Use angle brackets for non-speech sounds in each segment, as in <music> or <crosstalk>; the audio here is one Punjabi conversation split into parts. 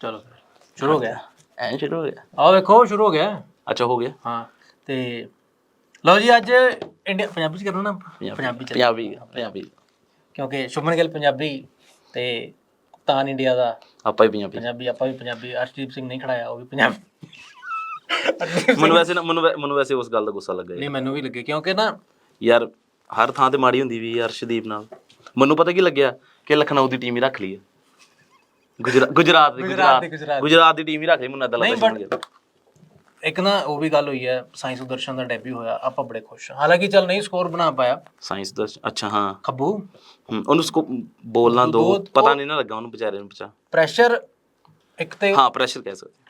ਚਲੋ ਸ਼ੁਰੂ ਹੋ ਗਿਆ? ਐਂ ਸ਼ੁਰੂ ਹੋ ਗਿਆ। ਆਓ ਵੇਖੋ ਸ਼ੁਰੂ ਹੋ ਗਿਆ। ਅੱਛਾ ਹੋ ਗਿਆ। ਹਾਂ ਤੇ ਲਓ ਜੀ ਅੱਜ ਇੰਡੀਆ ਪੰਜਾਬੀ ਚ ਕਰਨਾ ਨਾ? ਪੰਜਾਬੀ ਚ। ਪੰਜਾਬੀ ਪੰਜਾਬੀ ਕਿਉਂਕਿ ਸ਼ੁਭਮਨ ਗਿੱਲ ਪੰਜਾਬੀ ਤੇ ਕਪਤਾਨ ਇੰਡੀਆ ਦਾ। ਆਪਾਂ ਹੀ ਪੰਜਾਬੀ। ਪੰਜਾਬੀ ਆਪਾਂ ਵੀ ਪੰਜਾਬੀ। ਅਰਸ਼ਦੀਪ ਸਿੰਘ ਨਹੀਂ ਖੜਾਇਆ ਉਹ ਵੀ ਪੰਜਾਬੀ। <laughs> ਮੈਨੂੰ ਵੈਸੇ ਨਾ ਮੈਨੂੰ ਵੈ- ਮੈਨੂੰ ਵੈਸੇ ਉਸ ਗੱਲ ਦਾ ਗੁੱਸਾ ਲੱਗਾ। ਨਹੀਂ ਮੈਨੂੰ ਵੀ ਲੱਗੇ ਕਿਉਂਕਿ ਨਾ ਯਾਰ ਹਰ ਥਾਂ ਤੇ ਮਾੜੀ ਹੁੰਦੀ ਵੀ ਅਰਸ਼ਦੀਪ ਨਾਲ। ਮੈਨੂੰ ਪਤਾ ਕੀ ਲੱਗਿਆ ਕਿ ਲਖਨਊ ਦੀ ਟੀਮ ਹੀ ਰੱਖ ਲਈ ਹੈ ਗੁਜਰਾ- ਗੁਜਰਾਤ ਦੀ ਗੁਜਰਾਤ ਦੀ, ਗੁਜਰਾਤ। ਗੁਜਰਾਤ ਗੁਜਰਾਤ ਦੀ ਟੀਮ ਹੀ ਰੱਖ ਲਈ ਮੈਨੂੰ ਏਦਾਂ ਨਹੀਂ, but-। ਇੱਕ ਨਾ ਉਹ ਵੀ ਗੱਲ ਹੋਈ ਹੈ ਸਾਈਂ ਸੁਦਰਸ਼ਨ ਦਾ ਡੈਬਿਊ ਹੋਇਆ ਆਪਾਂ ਬੜੇ ਖੁਸ਼ ਹਾਂ। ਹਾਲਾਂਕਿ ਚੱਲ ਨਹੀਂ ਸਕੋਰ ਬਣਾ ਪਾਇਆ। ਸਾਇੰਸ ਦਾ ਅੱਛਾ ਹਾਂ। ਖੱਬੂ? ਹਮ, ਉਹਨੂੰ ਸਕੋ ਬੋਲਣਾ ਦੋ ਦੋ- ਪਤਾ ਨਹੀਂ ਨਾ ਲੱਗਾ ਉਹਨੂੰ ਵਿਚਾਰੇ ਨੂੰ ਬਚਾ ਪ੍ਰੈਸ਼ਰ ਇੱਕ ਤੇ ਹਾਂ ਪ੍ਰੈਸ਼ਰ ਕਹਿ ਸਕਦੇ।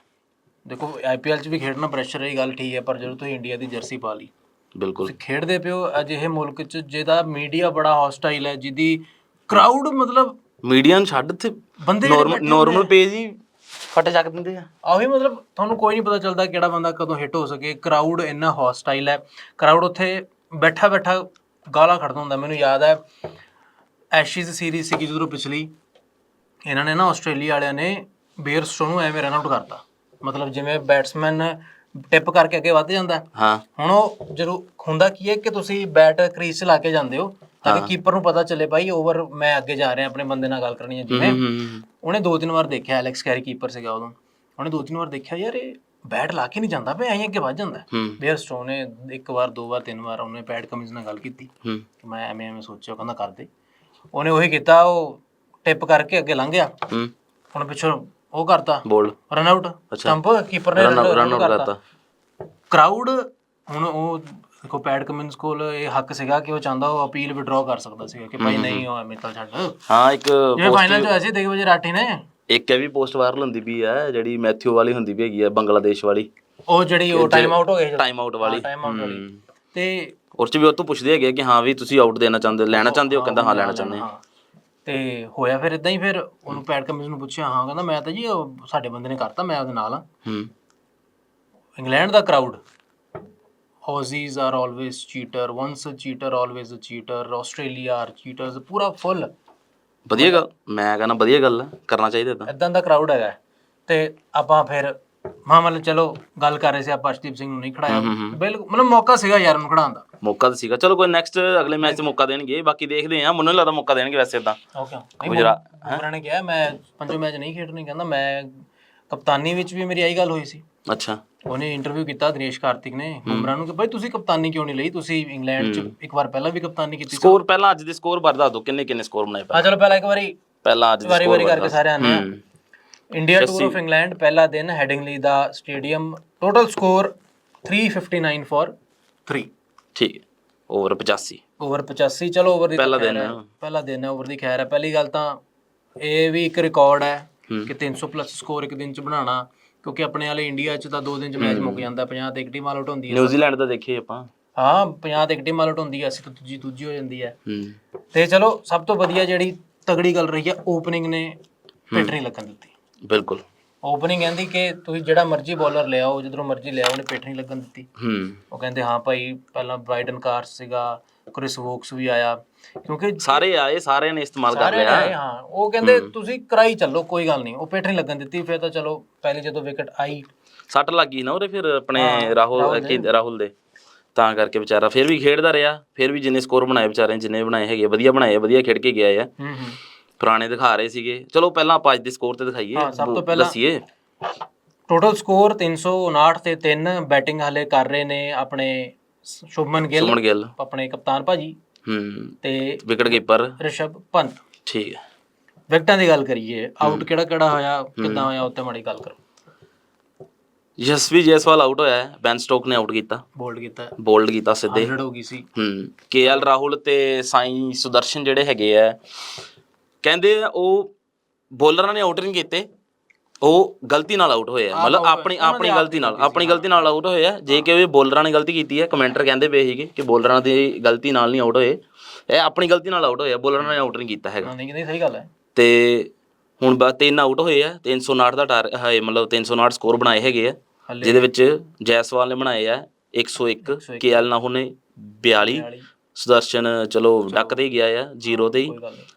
ਦੇਖੋ ਆਈਪੀਐਲ 'ਚ ਵੀ ਖੇਡਣਾ ਪ੍ਰੈਸ਼ਰ ਇਹ ਗੱਲ ਠੀਕ ਹੈ ਪਰ ਜਦੋਂ ਤੁਸੀਂ ਇੰਡੀਆ ਦੀ ਜਰਸੀ ਪਾ ਲਈ ਬਿਲਕੁਲ। ਤੁਸੀਂ ਖੇਡਦੇ ਪਿਓ ਅਜਿਹੇ ਮੁਲਕ 'ਚ ਜਿਹਦਾ ਮੀਡੀਆ ਬੜਾ ਹੌਸਟਾਈਲ ਹੈ ਜਿਹਦੀ ਕਰਾਊਡ ਮਤਲਬ ਮੀਡੀਆ ਨੂੰ ਛੱਡ ਤੇ ਬੰਦੇ ਜਿਹੜੇ ਨਾਰਮਲ ਪੇਜ ਹੀ ਫਟ ਚੱਕ ਦਿੰਦੇ ਆ। ਆਹੀ ਮਤਲਬ ਤੁਹਾਨੂੰ ਕੋਈ ਨਹੀਂ ਪਤਾ ਚੱਲਦਾ ਕਿਹੜਾ ਬੰਦਾ ਕਦੋਂ ਹਿੱਟ ਹੋ ਸਕੇ। ਕਰਾਊਡ ਇੰਨਾ ਹੌਸਟਾਈਲ ਹੈ। ਕਰਾਊਡ ਉੱਥੇ ਬੈਠਾ ਬੈਠਾ ਗਾਲਾਂ ਕੱਢਦਾ ਹੁੰਦਾ। ਮੈਨੂੰ ਯਾਦ ਹੈ ਐਸ਼ੀਜ਼ ਸੀਰੀਜ਼ ਸੀ ਜਦੋਂ ਪਿਛਲੀ ਇਹਨਾਂ ਨੇ ਨਾ ਆਸਟ੍ਰੇਲੀਆ ਵਾਲਿਆਂ ਨੇ ਬੇਅਰਸਟੋ ਨੂੰ ਐਵੇਂ ਰਨ ਆਊਟ ਕਰਤਾ। ਮਤਲਬ ਜਿਵੇਂ ਬੈਟਸਮੈਨ ਟਿਪ ਕਰਕੇ ਅੱਗੇ ਵੱਧ ਜਾਂਦਾ। ਹੈ। ਹਾਂ ਹੁਣ ਉਹ ਜਦੋਂ ਹੁੰਦਾ ਕੀ ਹੈ ਕਿ ਤੁਸੀਂ ਬੈਟ ਕ੍ਰੀਜ਼ 'ਚ ਲਾ ਕੇ ਜਾਂਦੇ ਹੋ ਤਾਂ ਕਿ ਕੀਪਰ ਨੂੰ ਪਤਾ ਚੱਲੇ ਭਾਈ ਓਵਰ ਮੈਂ ਅੱਗੇ ਜਾ ਰਿਹਾ ਆਪਣੇ ਬੰਦੇ ਨਾਲ ਗੱਲ ਕਰਨੀ ਹੈ ਜਿਵੇਂ। ਉਹਨੇ ਦੋ ਤਿੰਨ ਵਾਰ ਦੇਖਿਆ ਐਲੈਕਸ ਕੈਰੀ ਕੀਪਰ ਸੀਗਾ ਉਦੋਂ। ਉਹਨੇ ਦੋ ਤਿੰਨ ਵਾਰ ਦੇਖਿਆ ਯਾਰ ਇਹ ਬੈਟ ਲਾ ਕੇ ਨਹੀਂ ਜਾਂਦਾ ਪਿਆ ਐਂ ਅੱਗੇ ਵੱਧ ਜਾਂਦਾ। ਬੇਅਰ ਸਟੋ ਨੇ ਇੱਕ ਵਾਰ ਦੋ ਵਾਰ ਤਿੰਨ ਵਾਰ ਉਹਨੇ ਪੈਡ ਕਮਿੰਸ ਨਾਲ ਗੱਲ ਕੀਤੀ। ਮੈਂ ਐਵੇਂ ਐਵੇਂ ਸੋਚਿਆ ਕਹਿੰਦਾ ਕਰ ਦੇ। ਉਹਨੇ ਉਹੀ ਕੀਤਾ ਉਹ ਟਿਪ ਕਰਕੇ ਅੱਗੇ ਲੰਘ ਗਿਆ। ਹੁਣ ਪਿੱਛੋਂ ਉਹ ਕਰਤਾ। ਬੋਲ। ਰਨ ਆਊਟ ਸਟੰਪ ਕੀਪਰ ਨੇ ਰਨ ਆਊਟ ਕਰਤਾ। ਕਰਾਊਡ ਹੁਣ ਉਹ ਦੇਖੋ ਪੈਡ ਕਮਿੰਸ ਕੋਲ ਇਹ ਹੱਕ ਸੀਗਾ ਕਿ ਉਹ ਚਾਹੁੰਦਾ ਉਹ ਅਪੀਲ ਵਿਡਰਾ ਕਰ ਸਕਦਾ ਸੀਗਾ ਕਿ ਭਾਈ ਨਹੀਂ ਉਹ ਐਵੇਂ ਤਾਂ ਛੱਡ। ਹਾਂ ਇੱਕ ਜਿਵੇਂ ਫਾਈਨਲ ਚ ਹੋਇਆ ਸੀ ਦੇਖ ਵਜੇ ਰਾਠੀ ਨੇ। ਇੱਕ ਇਹ ਵੀ ਪੋਸਟ ਵਾਇਰਲ ਹੁੰਦੀ ਵੀ ਹੈ ਜਿਹੜੀ ਮੈਥਿਊ ਵਾਲੀ ਹੁੰਦੀ ਵੀ ਹੈਗੀ ਹੈ ਬੰਗਲਾਦੇਸ਼ ਵਾਲੀ। ਉਹ ਜਿਹੜੀ ਉਹ ਟਾਈਮ ਆਊਟ ਹੋ ਗਏ ਟਾਈਮ ਆਊਟ ਵਾਲੀ। ਟਾਈਮ ਆਊਟ ਵਾਲੀ। ਤੇ ਉਸ ਚ ਵੀ ਉਹ ਤੋਂ ਪੁੱਛਦੇ ਹੈਗੇ ਕਿ ਹਾਂ ਵੀ ਤੁਸੀਂ ਆਊਟ ਦੇਣਾ ਚਾਹੁੰਦੇ ਹੋ ਲੈਣਾ ਚਾਹੁੰਦੇ ਹੋ? ਕਹਿੰਦਾ ਹਾਂ ਲੈਣਾ ਚਾਹੁੰਦੇ ਹਾਂ। ਹਾਂ। ਤੇ ਹੋਇਆ ਫਿਰ ਇਦਾਂ ਹੀ ਫਿਰ ਉਹਨੂੰ ਪੈਡ ਕਮਿੰਸ ਨੂੰ ਪੁੱਛਿਆ ਹਾਂ ਕਹਿੰਦਾ ਮੈਂ ਤਾਂ ਜੀ ਸਾਡੇ ਬੰਦੇ ਨੇ ਕਰਤਾ ਮੈਂ ਉਹਦੇ ਨਾਲ ਆ। ਹਮ England the crowd Aussies are always cheater once a cheater always a cheater Australia are cheaters ਪੂਰਾ ਫੁੱਲ ਵਧੀਆ ਗੱਲ ਮੈਂ ਕਹਿੰਦਾ ਵਧੀਆ ਗੱਲ ਹੈ ਕਰਨਾ ਚਾਹੀਦਾ ਤਾਂ ਇਦਾਂ ਦਾ ਕਰਾਊਡ ਹੈਗਾ। ਤੇ ਆਪਾਂ ਫਿਰ ਮਾਂ ਮਤਲਬ ਚਲੋ ਗੱਲ ਕਰ ਰਹੇ ਸੀ ਆਪਾਂ ਅਰਸ਼ਦੀਪ ਸਿੰਘ ਨੂੰ ਨਹੀਂ ਖੜਾਇਆ। ਬਿਲਕੁਲ ਮਤਲਬ ਮੌਕਾ ਸੀਗਾ ਯਾਰ ਉਹਨੂੰ ਖੜਾਉਣ ਦਾ। ਮੌਕਾ ਤਾਂ ਸੀਗਾ। ਚਲੋ ਕੋਈ ਨੈਕਸਟ ਅਗਲੇ ਮੈਚ 'ਚ ਮੌਕਾ ਦੇਣਗੇ ਬਾਕੀ ਦੇਖਦੇ ਆ ਮੈਨੂੰ ਲੱਗਦਾ ਮੌਕਾ ਦੇਣਗੇ ਵੈਸੇ ਤਾਂ ਓਕੇ ਗੁਜਰਾ- ਗੁਜਰਾ ਨੇ ਕਿਹਾ ਮੈਂ ਪੰਜੋ ਮੈਚ ਨਹੀਂ ਖੇਡਣੀ ਕਹਿੰਦਾ ਮੈਂ ਕਪਤਾਨੀ ਵਿੱਚ ਵੀ ਮੇਰੀ ਆਹੀ ਗੱਲ ਹੋਈ ਸੀ। ਅੱਛਾ। ਉਹਨੇ ਇੰਟਰਵਿਊ ਕੀਤਾ ਦਿਨੇਸ਼ ਕਾਰਤਿਕ ਨੇ ਬੁਮਰਾਹ ਨੂੰ ਕਿ ਭਾਈ ਤੁਸੀਂ ਕਪਤਾਨੀ ਕਿਉਂ ਨਹੀਂ ਲਈ? ਤੁਸੀਂ ਇੰਗਲੈਂਡ 'ਚ ਇੱਕ ਵਾਰ ਪਹਿਲਾਂ ਵੀ ਕਪਤਾਨੀ ਕੀਤੀ ਸੀ। ਸਕੋਰ ਪਹਿਲਾਂ ਅੱਜ ਦੇ ਸਕੋਰ ਬਾਰੇ ਦੱਸ ਦਿਓ ਕਿੰਨੇ ਕਿੰਨੇ ਸਕੋਰ ਬਣਾਏ ਆ ਪਹਿਲਾਂ ਚਲੋ ਪਹਿਲਾਂ ਇੱਕ ਵਾਰੀ ਪਹਿਲਾਂ ਅੱਜ ਦੇ ਵਾਰੀ ਸਕੋਰ ਵਾਰੀ ਕਰਕੇ ਸਾਰੇ ਆਨੇ ਆ। ਇੰਡੀਆ ਟੂਰ ਆਫ ਇੰਗਲੈਂਡ ਪਹਿਲਾ ਦਿਨ ਹੈਡਿੰਗਲੀ ਦਾ ਸਟੇਡੀਅਮ ਟੋਟਲ ਸਕੋਰ 359 ਫॉर 3 ਠੀਕ ਹੈ। ਓਵਰ 85 ਓਵਰ 85 ਚਲੋ ਓਵਰ ਦੀ ਪਹਿਲਾ ਦਿਨ ਹੈ। ਪਹਿਲਾ ਦਿਨ ਹੈ ਓਵਰ ਦੀ ਖੈਰ ਹੈ। ਪਹਿਲੀ ਗੱਲ ਤਾਂ ਇਹ ਵੀ ਇੱਕ ਰਿਕਾਰਡ ਹੂੰ। ਕਿ 300 ਪਲੱਸ ਸਕੋਰ ਇੱਕ ਦਿਨ ਚ ਬਣਾਉਣਾ ਕਿਉਂਕਿ ਆਪਣੇ ਵਾਲੇ ਇੰਡੀਆ ਚ ਤਾਂ ਦੋ ਦਿਨ ਚ ਮੈਚ ਮੁੱਕ ਜਾਂਦਾ 50 ਤੇ ਇੱਕ ਟੀਮ ਆਊਟ ਹੁੰਦੀ ਹੈ ਨਿਊਜ਼ੀਲੈਂਡ ਦਾ ਦੇਖੀਏ ਆਪਾਂ। ਹਾਂ 50 ਤੇ ਇੱਕ ਟੀਮ ਆਊਟ ਹੁੰਦੀ ਹੈ ਅਸੀਂ ਤਾਂ ਦੂਜੀ ਦੂਜੀ ਹੋ ਜਾਂਦੀ ਹੈ। ਤੇ ਚਲੋ ਸਭ ਤੋਂ ਵਧੀਆ ਜਿਹੜੀ ਤਗੜੀ ਗੱਲ ਰਹੀ ਹੈ ਓਪਨਿੰਗ ਨੇ ਪਿੱਟ ਨਹੀਂ ਲੱਗਣ ਦਿੱਤੀ। ਬਿਲਕੁਲ। ਓਪਨਿੰਗ ਕਹਿੰਦੀ ਕਿ ਤੁਸੀਂ ਜਿਹੜਾ ਮਰਜ਼ੀ ਬੋਲਰ ਲਿਆਓ ਜਿੱਧਰੋਂ ਮਰਜ਼ੀ ਲਿਆਓ ਉਹਨੇ ਪਿੱਠ ਨਹੀਂ ਲੱਗਣ ਦਿੱਤੀ। ਹੂੰ। ਉਹ ਕਹਿੰਦੇ ਹਾਂ ਭਾਈ ਪਹਿਲਾਂ ਬ੍ਰਾਈਡਨ ਕਾਰਸ ਸੀਗਾ ਕ੍ਰਿਸ ਵੋਕਸ ਵੀ ਆਇਆ ਕਿਉਂਕਿ ਸਾਰੇ ਆਏ ਸਾਰਿਆਂ ਨੇ ਇਸਤੇਮਾਲ ਕਰ ਸਾਰੇ ਲਿਆ। ਆਏ ਹਾਂ। ਉਹ ਕਹਿੰਦੇ ਤੁਸੀਂ ਕਰਾਈ ਚੱਲੋ ਕੋਈ ਗੱਲ ਨਹੀਂ। ਉਹ ਪਿੱਠ ਨਹੀਂ ਲੱਗਣ ਦਿੱਤੀ ਫਿਰ ਤਾਂ ਚਲੋ ਪਹਿਲੀ ਜਦੋਂ ਵਿਕਟ ਆਈ। ਸੱਟ ਲੱਗ ਨਾ ਉਹਦੇ ਫਿਰ ਆਪਣੇ ਰਾਹੁਲ ਕੀ ਰਾਹੁਲ ਦੇ। ਤਾਂ ਕਰਕੇ ਵਿਚਾਰਾ ਫਿਰ ਵੀ ਖੇਡਦਾ ਰਿਹਾ ਫਿਰ ਵੀ ਜਿੰਨੇ ਸਕੋਰ ਬਣਾਏ ਵਿਚਾਰੇ ਨੇ, ਜਿੰਨੇ ਬਣਾਏ ਹੈਗੇ ਵਧੀਆ ਬਣਾਏ ਆ, ਵਧੀਆ ਖੇਡ ਕੇ ਗਿਆ ਆ। ਹੂੰ ਹੂੰ। ਪੁਰਾਣੇ ਦਿਖਾ ਰਹੇ ਸੀਗੇ। ਚਲੋ ਪਹਿਲਾਂ ਆਪਾਂ ਅੱਜ ਦੇ ਸਕੋਰ ਤੇ ਦਿਖਾਈਏ ਹਾਂ, ਸਭ ਤੋਂ ਪਹਿਲਾਂ- ਦੱਸੀਏ। ਟੋਟਲ ਸਕੋਰ 359 ਤੇ 3 ਬੈਟਿੰਗ ਹਲੇ ਕਰ ਰਹੇ ਨੇ ਆਪਣੇ ਸ਼ੁਭਮਨ ਗਿੱਲ ਸੁਮਨ ਗਿੱਲ। ਆਪਣੇ ਕਪਤਾਨ ਭਾਜੀ ਹੂੰ। ਤੇ ਵਿਕਟ ਕੀਪਰ ਰਿਸ਼ਭ ਪੰਤ। ਠੀਕ ਹੈ ਵਿਕਟਾਂ ਦੀ ਗੱਲ ਕਰੀਏ ਆਊਟ ਕਿਹੜਾ ਕਿਹੜਾ ਹੋਇਆ ਕਿੱਦਾਂ ਹੋਇਆ ਉੱਤੇ ਮਾੜੀ ਗੱਲ ਕਰੋ। ਯਸ਼ਵੀ ਜੈਸਵਾਲ ਆਊਟ ਹੋਇਆ ਹੈ ਬੈਨ ਸਟੋਕ ਨੇ ਆਊਟ ਕੀਤਾ। ਬੋਲਡ ਕੀਤਾ। ਬੋਲਡ ਕੀਤਾ ਸਿੱਧੇ। 100 ਹੋ ਗਈ ਸੀ। ਹੂੰ। ਕੇਐਲ ਰਾਹੁਲ ਤੇ ਸਾਈ ਸੁਦਰਸ਼ਨ ਜਿਹੜੇ ਹੈਗੇ ਆ ਕਹਿੰਦੇ ਆ ਉਹ ਬੋਲਰਾਂ ਨੇ ਆਊਟ ਨਹੀਂ ਕੀਤੇ। ਉਹ ਗਲਤੀ ਨਾਲ ਆਊਟ ਹੋਏ ਆ। ਮਤਲਬ ਆਪਣੀ ਆਪਣੀ ਗਲਤੀ ਨਾਲ ਆਪਣੀ ਗਲਤੀ ਨਾਲ ਆਊਟ ਹੋਏ ਆ। ਜੇ ਕਿ ਉਹ ਬੋਲਰਾਂ ਨੇ ਗਲਤੀ ਕੀਤੀ ਹੈ ਕਮੈਂਟਰ ਕਹਿੰਦੇ ਪਏ ਸੀਗੇ ਕਿ ਬੋਲਰਾਂ ਦੀ ਗਲਤੀ ਨਾਲ ਨਹੀਂ ਆਊਟ ਹੋਏ। ਇਹ ਆਪਣੀ ਗਲਤੀ ਨਾਲ ਆਊਟ ਹੋਏ ਆ ਬੋਲਰਾਂ ਨੇ ਆਊਟ ਨਹੀਂ ਕੀਤਾ ਹੈਗਾ। ਨਹੀਂ ਨਹੀਂ ਸਹੀ ਗੱਲ ਹੈ। ਤੇ ਹੁਣ ਬਸ ਤਿੰਨ ਆਊਟ ਹੋਏ ਆ 359 ਦਾ ਟਾਰ ਹੈ ਮਤਲਬ 359 ਸਕੋਰ ਬਣਾਏ ਹੈਗੇ ਆ। ਜਿਹਦੇ ਵਿੱਚ ਜੈਸਵਾਲ ਨੇ ਬਣਾਏ ਆ 101 ਕੇਐਲ ਨਾਹੂ ਨੇ 42 ਵਾਲੀ ਸੁਦਰਸ਼ਨ ਚਲੋ ਡੱਕ ਤੇ ਹੀ ਗਿਆ ਆ ਜ਼ੀਰੋ ਤੇ ਹੀ।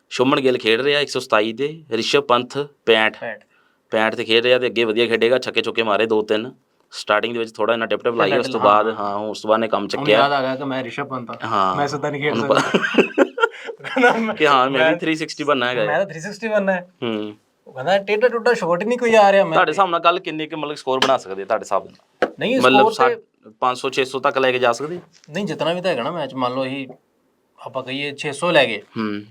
ਸ਼ੁਮਨ ਗਿੱਲ ਖੇਡ ਰਿਹਾ 127 ਤੇ ਰਿਸ਼ਭ ਪੰਥ 65 ਫੈਟ 65 ਤੇ ਖੇਡ ਰਿਹਾ ਤੇ ਅੱਗੇ ਵਧੀਆ ਖੇਡੇਗਾ ਛੱਕੇ ਚੁੱਕੇ ਮਾਰੇ ਦੋ ਤਿੰਨ। ਸਟਾਰਟਿੰਗ ਦੇ ਵਿੱਚ ਥੋੜਾ ਇੰਨਾ ਟਿਪ ਟਿਪ ਲਾਈ ਉਸ ਤੋਂ ਬਾਅਦ ਹਾਂ ਉਸ ਤੋਂ ਬਾਅਦ ਨੇ ਕੰਮ ਚੱਕਿਆ। ਯਾਦ ਆ ਗਿਆ ਕਿ ਮੈਂ ਹਾਂ ਹਾਂ। ਮੈਂ ਸਿੱਧਾ ਨਹੀਂ ਖੇਡ ਸਕਦਾ। <laughs> ਕਿ ਹਾਂ ਮੈਂ ਵੀ 360 ਬਣਨਾ ਹੈਗਾ। ਮੈਂ ਤਾਂ 360 ਬਣਨਾ ਹੈ। ਹੂੰ। ਉਹ ਕਹਿੰਦਾ ਟੇਡਾ ਟੁੱਟਾ ਸ਼ਾਟ ਨਹੀਂ ਕੋਈ ਆ ਰਿਹਾ। ਮੈਂ ਤੁਹਾਡੇ ਹਿਸਾਬ ਨਾਲ ਕੱਲ ਕਿੰਨੇ ਕਿ ਮਤਲਬ ਸਕੋਰ ਬਣਾ ਸਕਦੇ ਤੁਹਾਡੇ ਹਿਸਾਬ ਨਾਲ? ਨਹੀਂ ਮਤਲਬ ਸਕੋਰ ਤੇ 500 600 ਤੱਕ ਲੈ ਕੇ ਜਾ ਸਕਦੇ? ਨਹੀਂ ਜਿਤਨਾ ਵੀ ਤਾਂ ਹੈਗਾ ਨਾ ਮੈਚ ਮੰਨ ਲਓ ਇਹੀ ਆਪਾਂ ਕਹੀਏ 600 ਲੈ ਗਏ। ਹੂੰ।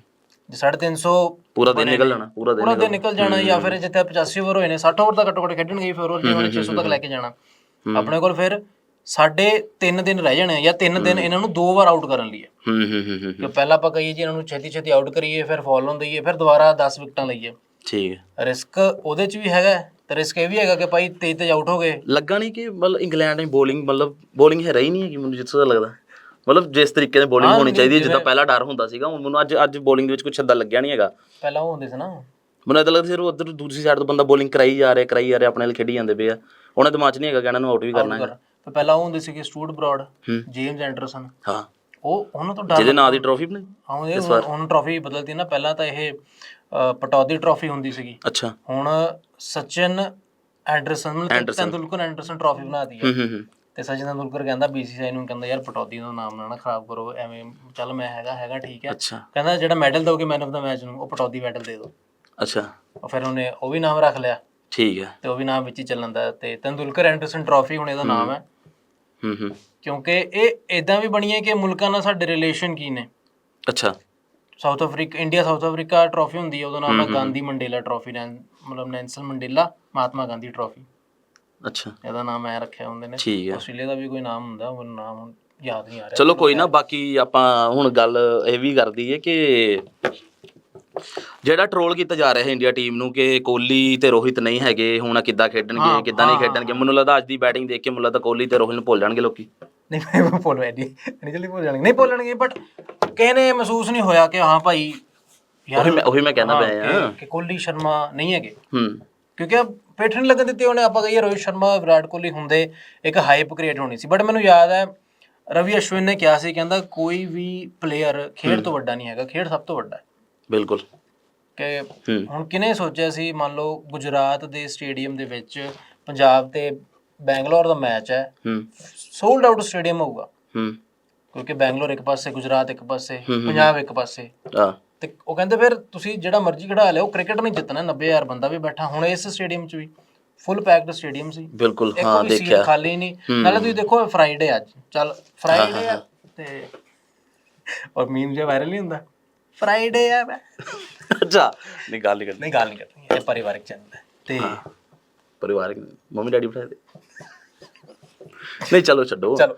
ਜੇ 350 ਪੂਰਾ ਦਿਨ ਨਿਕਲ ਜਾਣਾ ਪੂਰਾ ਦਿਨ ਪੂਰਾ ਦਿਨ ਨਿਕਲ ਜਾਣਾ। ਜਾਂ ਫਿਰ ਜਿੱਥੇ 85 ਓਵਰ ਹੋਏ ਨੇ 60 ਓਵਰ ਤੱਕ ਘੱਟੋ ਘੱਟ ਖੇਡਣਗੇ ਫਿਰ ਉਹ ਜਿਵੇਂ 600 ਤੱਕ ਲੈ ਕੇ ਜਾਣਾ। ਆਪਣੇ ਕੋਲ ਫਿਰ ਸਾਡੇ 3 ਦਿਨ ਰਹਿ ਜਾਣੇ ਜਾਂ 3 ਦਿਨ ਇਹਨਾਂ ਨੂੰ ਦੋ ਵਾਰ ਆਊਟ ਕਰਨ ਲਈ ਹੈ ਹੂੰ ਹੂੰ ਕਿ ਪਹਿਲਾਂ ਆਪਾਂ ਕਹੀਏ ਜੀ ਇਹਨਾਂ ਨੂੰ ਛੇਤੀ ਛੇਤੀ ਆਊਟ ਕਰੀਏ ਫਿਰ ਫਾਲੋ ਦਈਏ ਫਿਰ ਦੁਬਾਰਾ 10 ਵਿਕਟਾਂ ਲਈਏ। ਠੀਕ ਹੈ। ਰਿਸਕ ਉਹਦੇ ਚ ਵੀ ਹੈਗਾ ਤੇ ਰਿਸਕ ਇਹ ਵੀ ਹੈਗਾ ਕਿ ਭਾਈ ਤੇਜ਼ ਤੇਜ਼ ਆਊਟ ਹੋ ਗਏ। ਲੱਗਾ ਨਹੀਂ ਕਿ ਮਤਲਬ ਇੰਗਲੈਂਡ ਦੀ ਬੋਲਿੰਗ ਮਤਲਬ ਬੋਲਿੰਗ ਹੈ ਰਹੀ ਨਹੀਂ ਹੈਗੀ ਮੈਨੂੰ ਜਿੱਥੋਂ ਤੱਕ ਲੱਗਦਾ। ਮਤਲਬ ਜਿਸ ਤਰੀਕੇ ਦੀ ਬੋਲਿੰਗ ਹੋਣੀ ਚਾਹੀਦੀ ਹੈ ਜਿੱਦਾਂ ਪਹਿਲਾਂ ਡਰ ਹੁੰਦਾ ਸੀਗਾ ਹੁਣ ਮੈਨੂੰ ਅੱਜ ਅੱਜ ਬੋਲਿੰਗ ਦੇ ਵਿੱਚ ਕੁਝ ਏਦਾਂ ਲੱਗਿਆ ਨਹੀਂ ਹੈਗਾ। ਪਹਿਲਾਂ ਉਹ ਹੁੰਦੇ ਸੀ ਨਾ ਮੈਨੂੰ ਏਦਾਂ ਲੱਗਦਾ ਸਿਰ ਉਧਰ ਦੂਸਰੀ ਸਾਈਡ ਤੋਂ ਬੰਦਾ ਬੋਲਿੰਗ ਕਰਾਈ ਜਾ ਰਿਹਾ ਕਰਾਈ ਜਾ ਰਿਹਾ ਆਪਣੇ ਨਾਲ ਖੇਡੀ ਜਾਂਦੇ ਪਏ ਆ। ਉਹਨਾਂ ਦਿਮਾਗ 'ਚ ਨਹੀਂ ਹੈਗਾ ਕਿ ਇਹਨਾਂ ਨੂੰ ਆਊਟ ਵੀ ਕਰਨਾ ਹੈ। ਪਰ ਪਹਿਲਾਂ ਉਹ ਹੁੰਦੇ ਸੀਗੇ ਸਟੂਡ ਬਰਾਡ ਹੂੰ। ਜੇਮਸ ਐਂਡਰਸਨ ਹਾਂ। ਉਹ ਉਹਨਾਂ ਤੋਂ ਡਰ ਜਿਹਦੇ ਨਾਂ ਦੀ ਟਰੋਫੀ ਬਣੀ ਆਉਂਦੇ ਹੁਣ ਟਰਾਫੀ ਬਦਲਤੀ ਨਾ ਪਹਿਲਾਂ ਤਾਂ ਇਹ ਅ, ਪਟੌਦੀ ਟਰਾਫੀ ਹੁੰਦੀ ਸੀਗੀ। ਅੱਛਾ। ਹੁਣ ਸਚਿਨ ਐਂਡਰਸਨ ਮਤਲਬ ਤੰਦੁਲਕਰ ਐਂਡਰਸਨ ਟਰਾਫੀ ਬਣਾਤੀ ਹੈ ਹੂੰ ਹੂੰ ਹੂੰ। ਤੇ ਸਚਿਨ ਤੰਦੁਲਕਰ ਕਹਿੰਦਾ ਬੀਸੀਸੀਆਈ ਨੂੰ ਕਹਿੰਦਾ ਯਾਰ ਪਟੌਦੀ ਦਾ ਨਾਮ ਨਾ ਨਾ ਖਰਾਬ ਕਰੋ ਐਵੇਂ ਚੱਲ ਮੈਂ ਹੈਗਾ ਹੈਗਾ ਠੀਕ ਹੈ। ਅੱਛਾ। ਕਹਿੰਦਾ ਜਿਹੜਾ ਮੈਡਲ ਦੋਗੇ ਮੈਨ ਆਫ ਦਾ ਮੈਚ ਨੂੰ ਉਹ ਪਟੌਦੀ ਮੈਡਲ ਦੇ ਦਿਓ ਅੱਛਾ। ਉਹ ਫਿਰ ਉਹਨੇ ਉਹ ਵੀ ਨਾਮ ਰੱਖ ਲਿਆ। ਠੀਕ ਹੈ। ਤੇ ਉਹ ਵੀ ਨਾਮ ਵਿੱਚ ਹੀ ਚੱਲਣ ਦਾ ਤੇ ਤੰਦੁਲਕਰ ਐਂਡਰਸਨ ਟਰਾਫੀ ਹੁਣ ਇਹਦਾ ਨਾਮ ਹੈ। ਹੂੰ। ਹੂੰ ਕਿਉਂਕਿ ਇਹ ਇਦਾਂ ਵੀ ਬਣੀ ਹੈ ਕਿ ਮੁਲਕਾਂ ਨਾਲ ਸਾਡੇ ਰਿਲੇਸ਼ਨ ਕੀ ਨੇ। ਅੱਛਾ। South Africa India South Africa trophy ਹੁੰਦੀ ਹੈ ਉਹਦਾ ਨਾਮ ਹੈ ਗਾਂਧੀ ਮੰਡੇਲਾ ਟਰਾਫੀ ਮਤਲਬ Nelson Mandela Mahatma Gandhi trophy ਅੱਛਾ। ਇਹਦਾ ਨਾਮ ਐ ਰੱਖਿਆ ਹੁੰਦੇ ਨੇ। ਠੀਕ ਹੈ। ਆਸਟ੍ਰੇਲੀਆ ਦਾ ਵੀ ਕੋਈ ਨਾਮ ਹੁੰਦਾ ਉਹ ਨਾਮ ਹੁਣ ਯਾਦ ਨਹੀਂ ਆ ਰਿਹਾ। ਚਲੋ ਕੋਈ ਨਾ ਬਾਕੀ ਆਪਾਂ ਹੁਣ ਗੱਲ ਇਹ ਵੀ ਕਰਦੀ ਹੈ ਕਿ ਜਿਹੜਾ ਟਰੋਲ ਕੀਤਾ ਜਾ ਰਿਹਾ ਹੈ ਇੰਡੀਆ ਟੀਮ ਨੂੰ ਕਿ ਕੋਹਲੀ ਤੇ ਰੋਹਿਤ ਨਹੀਂ ਹੈਗੇ ਹੁਣ ਕਿੱਦਾਂ ਖੇਡਣਗੇ ਕਿੱਦਾਂ ਨਹੀਂ ਖੇਡਣਗੇ? ਮੈਨੂੰ ਲੱਗਦਾ ਅੱਜ ਦੀ ਬੈਟਿੰਗ ਦੇਖ ਕੇ ਮੈਨੂੰ ਲੱਗਦਾ ਕੋਹਲੀ ਤੇ ਰੋਹਿਤ ਨੂੰ ਭੁੱਲ ਜਾਣਗੇ ਲੋਕੀ। ਨਹੀਂ ਮੈਂ ਭੁੱਲ ਐਡੀ ਨਹੀਂ ਜਲਦੀ ਭੁੱਲ ਜਾਣਗੇ। ਨਹੀਂ ਭੁੱਲਣਗੇ ਬਟ ਨੇ ਮਹਿਸੂਸ ਨਹੀਂ ਹੋਇਆ ਕਿ ਹਾਂ ਭਾਈ ਉਹੀ ਮੈਂ ਉਹੀ ਮੈਂ ਕਹਿੰਦਾ ਪਿਆ। ਕਿ- ਕਿ ਕੋਹਲੀ ਸ਼ਰਮਾ ਨਹੀਂ ਹੈਗੇ। ਹੂੰ। ਕਿਉਂਕਿ ਪੇਠ ਨਹੀਂ ਲੱਗਣ ਦਿੱਤੇ ਉਹਨੇ ਆਪਾਂ ਕਹੀਏ ਰੋਹਿਤ ਸ਼ਰਮਾ ਵਿਰਾਟ ਕੋਹਲੀ ਹੁੰਦੇ ਇੱਕ ਹਾਈਪ ਕ੍ਰੀਏਟ ਹੋਣੀ ਸੀ। ਬਟ ਮੈਨੂੰ ਯਾਦ ਹੈ ਰਵੀ ਅਸ਼ਵਿਨ ਨੇ ਕਿਹਾ ਸੀ ਕਹਿੰਦਾ ਕੋਈ ਵੀ ਪਲੇਅਰ ਖੇਡ ਤੋਂ ਵੱਡਾ ਨਹੀਂ ਹੈਗਾ ਖੇਡ ਸਭ ਤੋਂ ਵੱਡਾ ਹੈ। ਬਿਲਕੁਲ। ਕਿ ਹੂੰ। ਹੁਣ ਕਿਨੇ ਸੋਚਿਆ ਸੀ ਮੰਨ ਲਓ ਗੁਜਰਾਤ ਦੇ ਸਟੇਡੀਅਮ ਦੇ ਵਿੱਚ ਪੰਜਾਬ ਤੇ ਬੈਂਗਲੌਰ ਦਾ ਮੈਚ ਹੈ ਹੂੰ। ਸੋਲਡ ਆਊਟ ਸਟੇਡੀਅਮ ਹੋਊਗਾ। ਹੂੰ। ਕਿਉਂਕਿ ਬੈਂਗਲੌਰ ਇੱਕ ਪਾਸੇ ਗੁਜਰਾਤ ਇੱਕ ਪਾਸੇ ਪੰਜਾਬ ਇੱਕ ਪਾਸੇ। ਆ ਤੇ ਉਹ ਕਹਿੰਦੇ ਫਿਰ ਤੁਸੀਂ ਜਿਹੜਾ ਮਰਜ਼ੀ ਖੜਾ ਲਿਓ ਕ੍ਰਿਕਟ ਨਹੀਂ ਜਿੱਤਣਾ 90000 ਬੰਦਾ ਵੀ ਬੈਠਾ ਹੁਣ ਇਸ ਸਟੇਡੀਅਮ 'ਚ ਵੀ ਫੁੱਲ ਪੈਕਡ ਸਟੇਡੀਅਮ ਸੀ। ਬਿਲਕੁਲ ਹਾਂ ਦੇਖਿਆ। ਖਾਲੀ ਨਹੀਂ। ਨਾਲੇ ਤੁਸੀਂ ਦੇਖੋ ਫਰਾਈਡੇ ਅੱਜ। ਚੱਲ ਫਰਾਈਡੇ ਆ ਤੇ ਔਰ ਮੀਮ ਜਿਹਾ ਵਾਇਰਲ ਨਹੀਂ ਹੁੰਦਾ? ਫਰਾਈਡੇ ਆ ਅੱਛਾ ਨਹੀਂ ਗੱਲ ਨਹੀਂ ਕਰਨੀ। ਨਹੀਂ ਗੱਲ ਨਹੀਂ ਕਰਨੀ। ਇਹ ਪਰਿਵਾਰਕ ਚੈਨਲ ਹੈ। ਤੇ ਪਰਿਵਾਰਕ ਮੰਮੀ ਡੈਡੀ ਬਿਠਾਏ ਦੇ ਨਹੀਂ ਚਲੋ ਛੱਡੋ। ਚਲ